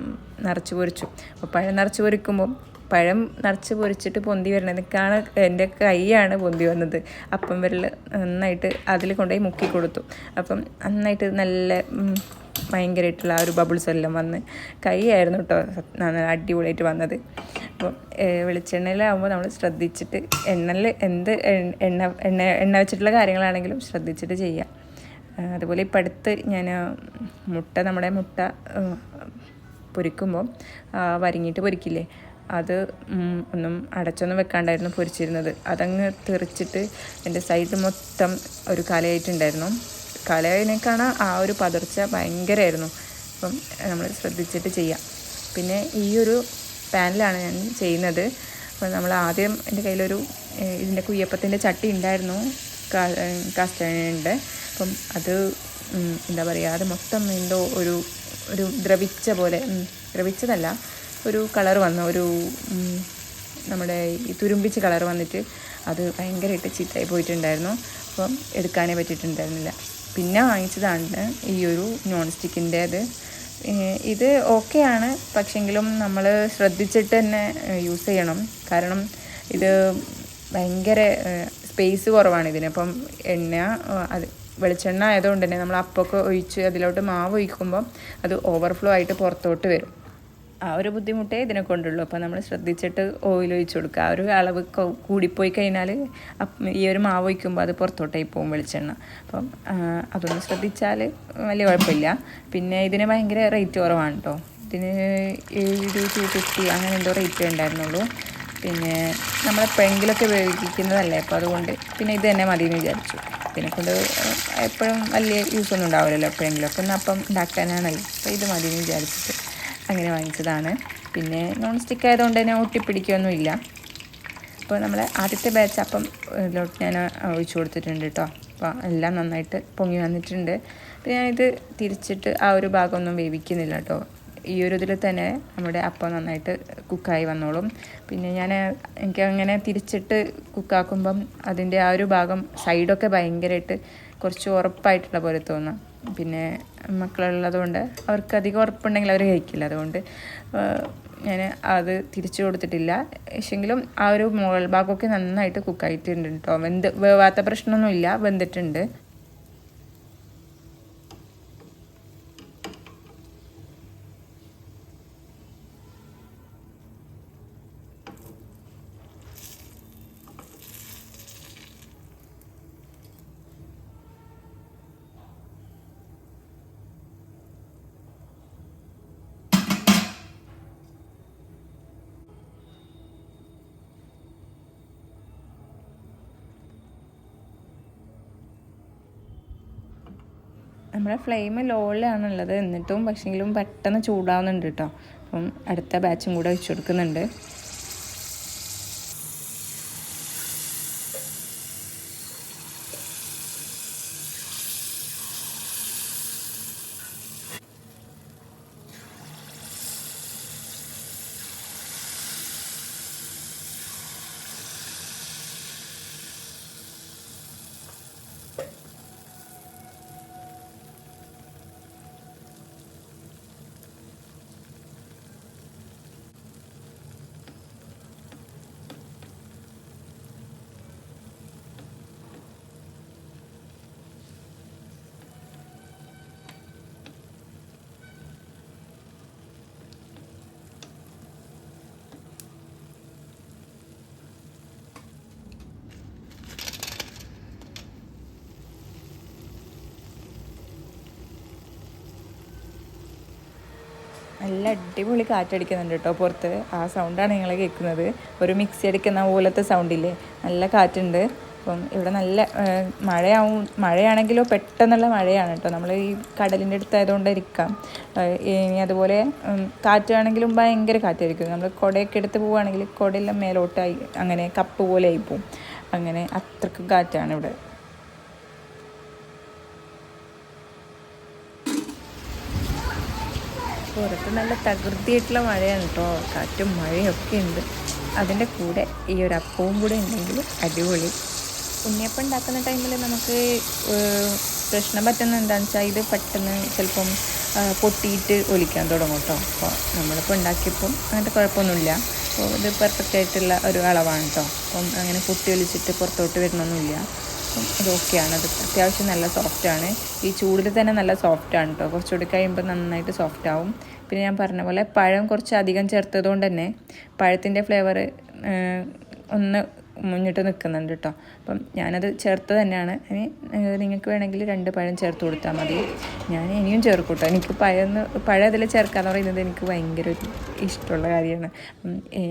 നിറച്ച് പൊരിച്ചു. അപ്പോൾ പഴം നിറച്ച് പൊരിക്കുമ്പം പഴം നിറച്ച് പൊരിച്ചിട്ട് പൊന്തി വരണത് കാണ എന്റെ കൈയാണ് പൊന്തി വന്നത്. അപ്പം വിരൽ നന്നായിട്ട് അതിൽ കൊണ്ടുപോയി മുക്കി കൊടുത്തു. അപ്പം നന്നായിട്ട് നല്ല ഭയങ്കരമായിട്ടുള്ള ആ ഒരു ബബിൾസ് എല്ലാം വന്ന് കൈയായിരുന്നു കേട്ടോ അടിപൊളിയായിട്ട് വന്നത്. അപ്പം വെളിച്ചെണ്ണയിലാവുമ്പോൾ നമ്മൾ ശ്രദ്ധിച്ചിട്ട് എണ്ണയിൽ എന്ത് എണ്ണ എണ്ണ എണ്ണ വെച്ചിട്ടുള്ള കാര്യങ്ങളാണെങ്കിലും ശ്രദ്ധിച്ചിട്ട് ചെയ്യാം. അതുപോലെ ഇപ്പം അടുത്ത് ഞാൻ മുട്ട നമ്മുടെ മുട്ട പൊരിക്കുമ്പോൾ വരിങ്ങിയിട്ട് പൊരിക്കില്ലേ? അത് ഒന്നും അടച്ചൊന്നും വെക്കാണ്ടായിരുന്നു പൊരിച്ചിരുന്നത്. അതങ്ങ് തെറിച്ചിട്ട് എന്റെ സൈഡ് മൊത്തം ഒരു കലയായിട്ടുണ്ടായിരുന്നു. കലയിനേക്കാണ് ആ ഒരു പതർച്ച ഭയങ്കരമായിരുന്നു അപ്പം നമ്മൾ ശ്രദ്ധിച്ചിട്ട് ചെയ്യാം. പിന്നെ ഈ ഒരു പാനിലാണ് ഞാൻ ചെയ്യുന്നത്. അപ്പം നമ്മൾ ആദ്യം എന്റെ കയ്യിലൊരു ഇതിന്റെ കുയ്യപ്പത്തിന്റെ ചട്ടി ഉണ്ടായിരുന്നു കാസ്റ്റേണിന്റെ. അപ്പം അത് എന്താ പറയുക അത് മൊത്തം എന്തോ ഒരു ഒരു ദ്രവിച്ച പോലെ ദ്രവിച്ചതല്ല ഒരു കളർ വന്ന ഒരു നമ്മുടെ ഈ തുരുമ്പിച്ച് കളർ വന്നിട്ട് അത് ഭയങ്കരമായിട്ട് ചീത്തയായി പോയിട്ടുണ്ടായിരുന്നു. അപ്പം എടുക്കാനേ പറ്റിയിട്ടുണ്ടായിരുന്നില്ല. പിന്നെ വാങ്ങിച്ചതാണ് ഈ ഒരു നോൺ സ്റ്റിക്കിന്റെ അത് ഇത് ഓക്കെയാണ് പക്ഷെങ്കിലും നമ്മൾ ശ്രദ്ധിച്ചിട്ട് തന്നെ യൂസ് ചെയ്യണം. കാരണം ഇത് ഭയങ്കര സ്പേസ് കുറവാണ് ഇതിന്. അപ്പം എണ്ണ അത് വെളിച്ചെണ്ണ ആയതുകൊണ്ട് തന്നെ നമ്മൾ അപ്പമൊക്കെ ഒഴിച്ച് അതിലോട്ട് മാവ് ഒഴിക്കുമ്പോൾ അത് ഓവർഫ്ലോ ആയിട്ട് പുറത്തോട്ട് വരും. ആ ഒരു ബുദ്ധിമുട്ടേ ഇതിനെ കൊണ്ടുള്ളൂ. അപ്പോൾ നമ്മൾ ശ്രദ്ധിച്ചിട്ട് ഓയിൽ ഒഴിച്ച് കൊടുക്കുക. ആ ഒരു അളവ് കൂടിപ്പോയി കഴിഞ്ഞാൽ ഈ ഒരു മാവ് ഒഴിക്കുമ്പോൾ അത് പുറത്തോട്ടായി പോകും വെളിച്ചെണ്ണ. അപ്പം അതൊന്ന് ശ്രദ്ധിച്ചാൽ വലിയ കുഴപ്പമില്ല. പിന്നെ ഇതിന് ഭയങ്കര റേറ്റ് കുറവാണ് കേട്ടോ ഇതിന് ഏഴ് ടു ഫിഫ്റ്റി അങ്ങനെ എന്തോ റേറ്റ് ഉണ്ടായിരുന്നുള്ളൂ. പിന്നെ നമ്മളെപ്പോഴെങ്കിലൊക്കെ ഉപയോഗിക്കുന്നതല്ലേ? അപ്പോൾ അതുകൊണ്ട് പിന്നെ ഇത് തന്നെ മതി എന്ന് വിചാരിച്ചു. പിന്നെ കൊണ്ട് എപ്പോഴും വലിയ യൂസ് ഒന്നും ഉണ്ടാവില്ലല്ലോ എപ്പോഴെങ്കിലും അപ്പം ഒന്ന് അപ്പം ഉണ്ടാക്കാനാണല്ലോ. അപ്പോൾ ഇത് മതി എന്ന് വിചാരിച്ചിട്ട് അങ്ങനെ വാങ്ങിച്ചതാണ്. പിന്നെ നോൺ സ്റ്റിക്ക് ആയതുകൊണ്ട് തന്നെ ഒട്ടിപ്പിടിക്കുകയൊന്നുമില്ല അപ്പോൾ നമ്മൾ ആദ്യത്തെ ബാച്ച് അപ്പം ഇതിലോട്ട് ഞാൻ ഒഴിച്ചു കൊടുത്തിട്ടുണ്ട് കേട്ടോ. അപ്പോൾ എല്ലാം നന്നായിട്ട് പൊങ്ങി വന്നിട്ടുണ്ട്. പിന്നെ ഞാനിത് തിരിച്ചിട്ട് ആ ഒരു ഭാഗമൊന്നും വേവിക്കുന്നില്ല കേട്ടോ. ഈ ഒരു ഇതിൽ തന്നെ നമ്മുടെ അപ്പം നന്നായിട്ട് കുക്കായി വന്നോളും. പിന്നെ ഞാൻ എനിക്ക് അങ്ങനെ തിരിച്ചിട്ട് കുക്കാക്കുമ്പം അതിന്റെ ആ ഒരു ഭാഗം സൈഡൊക്കെ ഭയങ്കരമായിട്ട് കുറച്ച് ഉറപ്പായിട്ടുള്ള പോലെ തോന്നും. പിന്നെ മക്കളുള്ളതുകൊണ്ട് അവർക്ക് അധികം ഉറപ്പുണ്ടെങ്കിൽ അവർ കഴിക്കില്ല. അതുകൊണ്ട് ഞാൻ അത് തിരിച്ചു കൊടുത്തിട്ടില്ല. പക്ഷെങ്കിലും ആ ഒരു മുകൾ ഭാഗമൊക്കെ നന്നായിട്ട് കുക്കായിട്ടുണ്ട് കേട്ടോ. വെന്ത് വേവാത്ത പ്രശ്നമൊന്നുമില്ല. വെന്തിട്ടുണ്ട്. നമ്മുടെ ഫ്ലെയിം ലോയിലാണുള്ളത് എന്നിട്ടും പക്ഷേങ്കിലും പെട്ടെന്ന് ചൂടാവുന്നുണ്ട് കേട്ടോ അപ്പം അടുത്ത ബാച്ചും കൂടെ വെച്ച് കൊടുക്കുന്നുണ്ട്. നല്ല അടിപൊളി കാറ്റടിക്കുന്നുണ്ട് കേട്ടോ പുറത്ത്. ആ സൗണ്ടാണ് നിങ്ങൾ കേൾക്കുന്നത്. ഒരു മിക്സി അടിക്കുന്ന പോലത്തെ സൗണ്ടില്ലേ നല്ല കാറ്റുണ്ട്. അപ്പം ഇവിടെ നല്ല മഴയാവും മഴയാണെങ്കിലോ പെട്ടെന്നുള്ള മഴയാണ് കേട്ടോ. നമ്മൾ ഈ കടലിന്റെ അടുത്തായതുകൊണ്ടായിരിക്കാം. ഇനി അതുപോലെ കാറ്റാണെങ്കിലും ഭയങ്കര കാറ്റായിരിക്കും. നമ്മൾ കുടയൊക്കെ എടുത്ത് പോവുകയാണെങ്കിൽ കുടയെല്ലാം മേലോട്ടായി അങ്ങനെ കപ്പ് പോലെ ആയി പോവും. അങ്ങനെ അത്രക്കും കാറ്റാണ് ഇവിടെ. പുറത്ത് നല്ല തകൃതിയായിട്ടുള്ള മഴയാണ് കേട്ടോ. കാറ്റും മഴയും ഒക്കെ ഉണ്ട്. അതിന്റെ കൂടെ ഈ ഒരു അപ്പവും കൂടെ ഉണ്ടെങ്കിൽ അടിപൊളി. ഉണ്ണിയപ്പം ഉണ്ടാക്കുന്ന ടൈമിൽ നമുക്ക് പ്രശ്നം പറ്റുന്ന എന്താണെന്ന് വെച്ചാൽ ഇത് പെട്ടെന്ന് ചിലപ്പം പൊട്ടിയിട്ട് ഒലിക്കാൻ തുടങ്ങും കേട്ടോ. അപ്പോൾ നമ്മളിപ്പോൾ ഉണ്ടാക്കിയപ്പം അങ്ങനത്തെ കുഴപ്പമൊന്നുമില്ല. അപ്പോൾ ഇത് പെർഫെക്റ്റ് ആയിട്ടുള്ള ഒരു അളവാണ് കേട്ടോ. അപ്പം അങ്ങനെ പൊട്ടി ഒലിച്ചിട്ട് പുറത്തോട്ട് വരണമൊന്നുമില്ല. അപ്പം ഇത് ഓക്കെയാണ്. അത് അത്യാവശ്യം നല്ല സോഫ്റ്റ് ആണ് ഈ ചൂടിൽ തന്നെ നല്ല സോഫ്റ്റാണ് കേട്ടോ കുറച്ചുകൂടി കഴിയുമ്പോൾ നന്നായിട്ട് സോഫ്റ്റ് ആവും പിന്നെ ഞാൻ പറഞ്ഞ പോലെ പഴം കുറച്ച് അധികം ചേർത്തതുകൊണ്ട് തന്നെ പഴത്തിന്റെ ഫ്ലേവർ ഒന്ന് മുന്നിട്ട് നിൽക്കുന്നുണ്ട് കേട്ടോ അപ്പം ഞാനത് ചേർത്ത് തന്നെയാണ്. ഇനി നിങ്ങൾക്ക് വേണമെങ്കിൽ രണ്ട് പഴം ചേർത്ത് കൊടുത്താൽ മതി. ഞാൻ ഇനിയും ചേർക്കും കേട്ടോ എനിക്ക് പഴം പഴം അതിൽ ചേർക്കാന്ന് പറയുന്നത് എനിക്ക് ഭയങ്കര ഒരു ഇഷ്ടമുള്ള കാര്യമാണ്.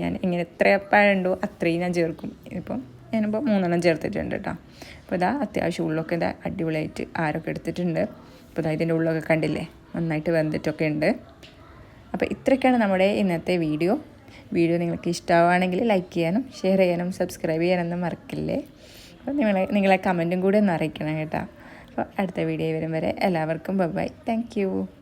ഞാൻ ഇങ്ങനെ എത്ര പഴം ഉണ്ടോ അത്രയും ഞാൻ ചേർക്കും. ഇപ്പം ഞാനിപ്പോൾ മൂന്നെണ്ണം ചേർത്തിട്ടുണ്ട് കേട്ടോ അപ്പോൾ ഇതാ അത്യാവശ്യം ഉള്ളൊക്കെ ഇതാ അടിപൊളിയായിട്ട് ആരൊക്കെ എടുത്തിട്ടുണ്ട്. അപ്പോൾ ഇതാ ഇതിന്റെ ഉള്ളൊക്കെ കണ്ടില്ലേ? നന്നായിട്ട് വെന്തിട്ടൊക്കെ ഉണ്ട്. അപ്പോൾ ഇത്രയൊക്കെയാണ് നമ്മുടെ ഇന്നത്തെ വീഡിയോ. വീഡിയോ നിങ്ങൾക്ക് ഇഷ്ടമാവുകയാണെങ്കിൽ ലൈക്ക് ചെയ്യാനും ഷെയർ ചെയ്യാനും സബ്സ്ക്രൈബ് ചെയ്യാനൊന്നും മറക്കില്ലേ? അപ്പോൾ നിങ്ങളെ നിങ്ങളെ കമന്റും കൂടെ ഒന്ന് അറിയിക്കണം കേട്ടോ. അപ്പോൾ അടുത്ത വീഡിയോ വരും വരെ എല്ലാവർക്കും ബൈ ബൈ. താങ്ക്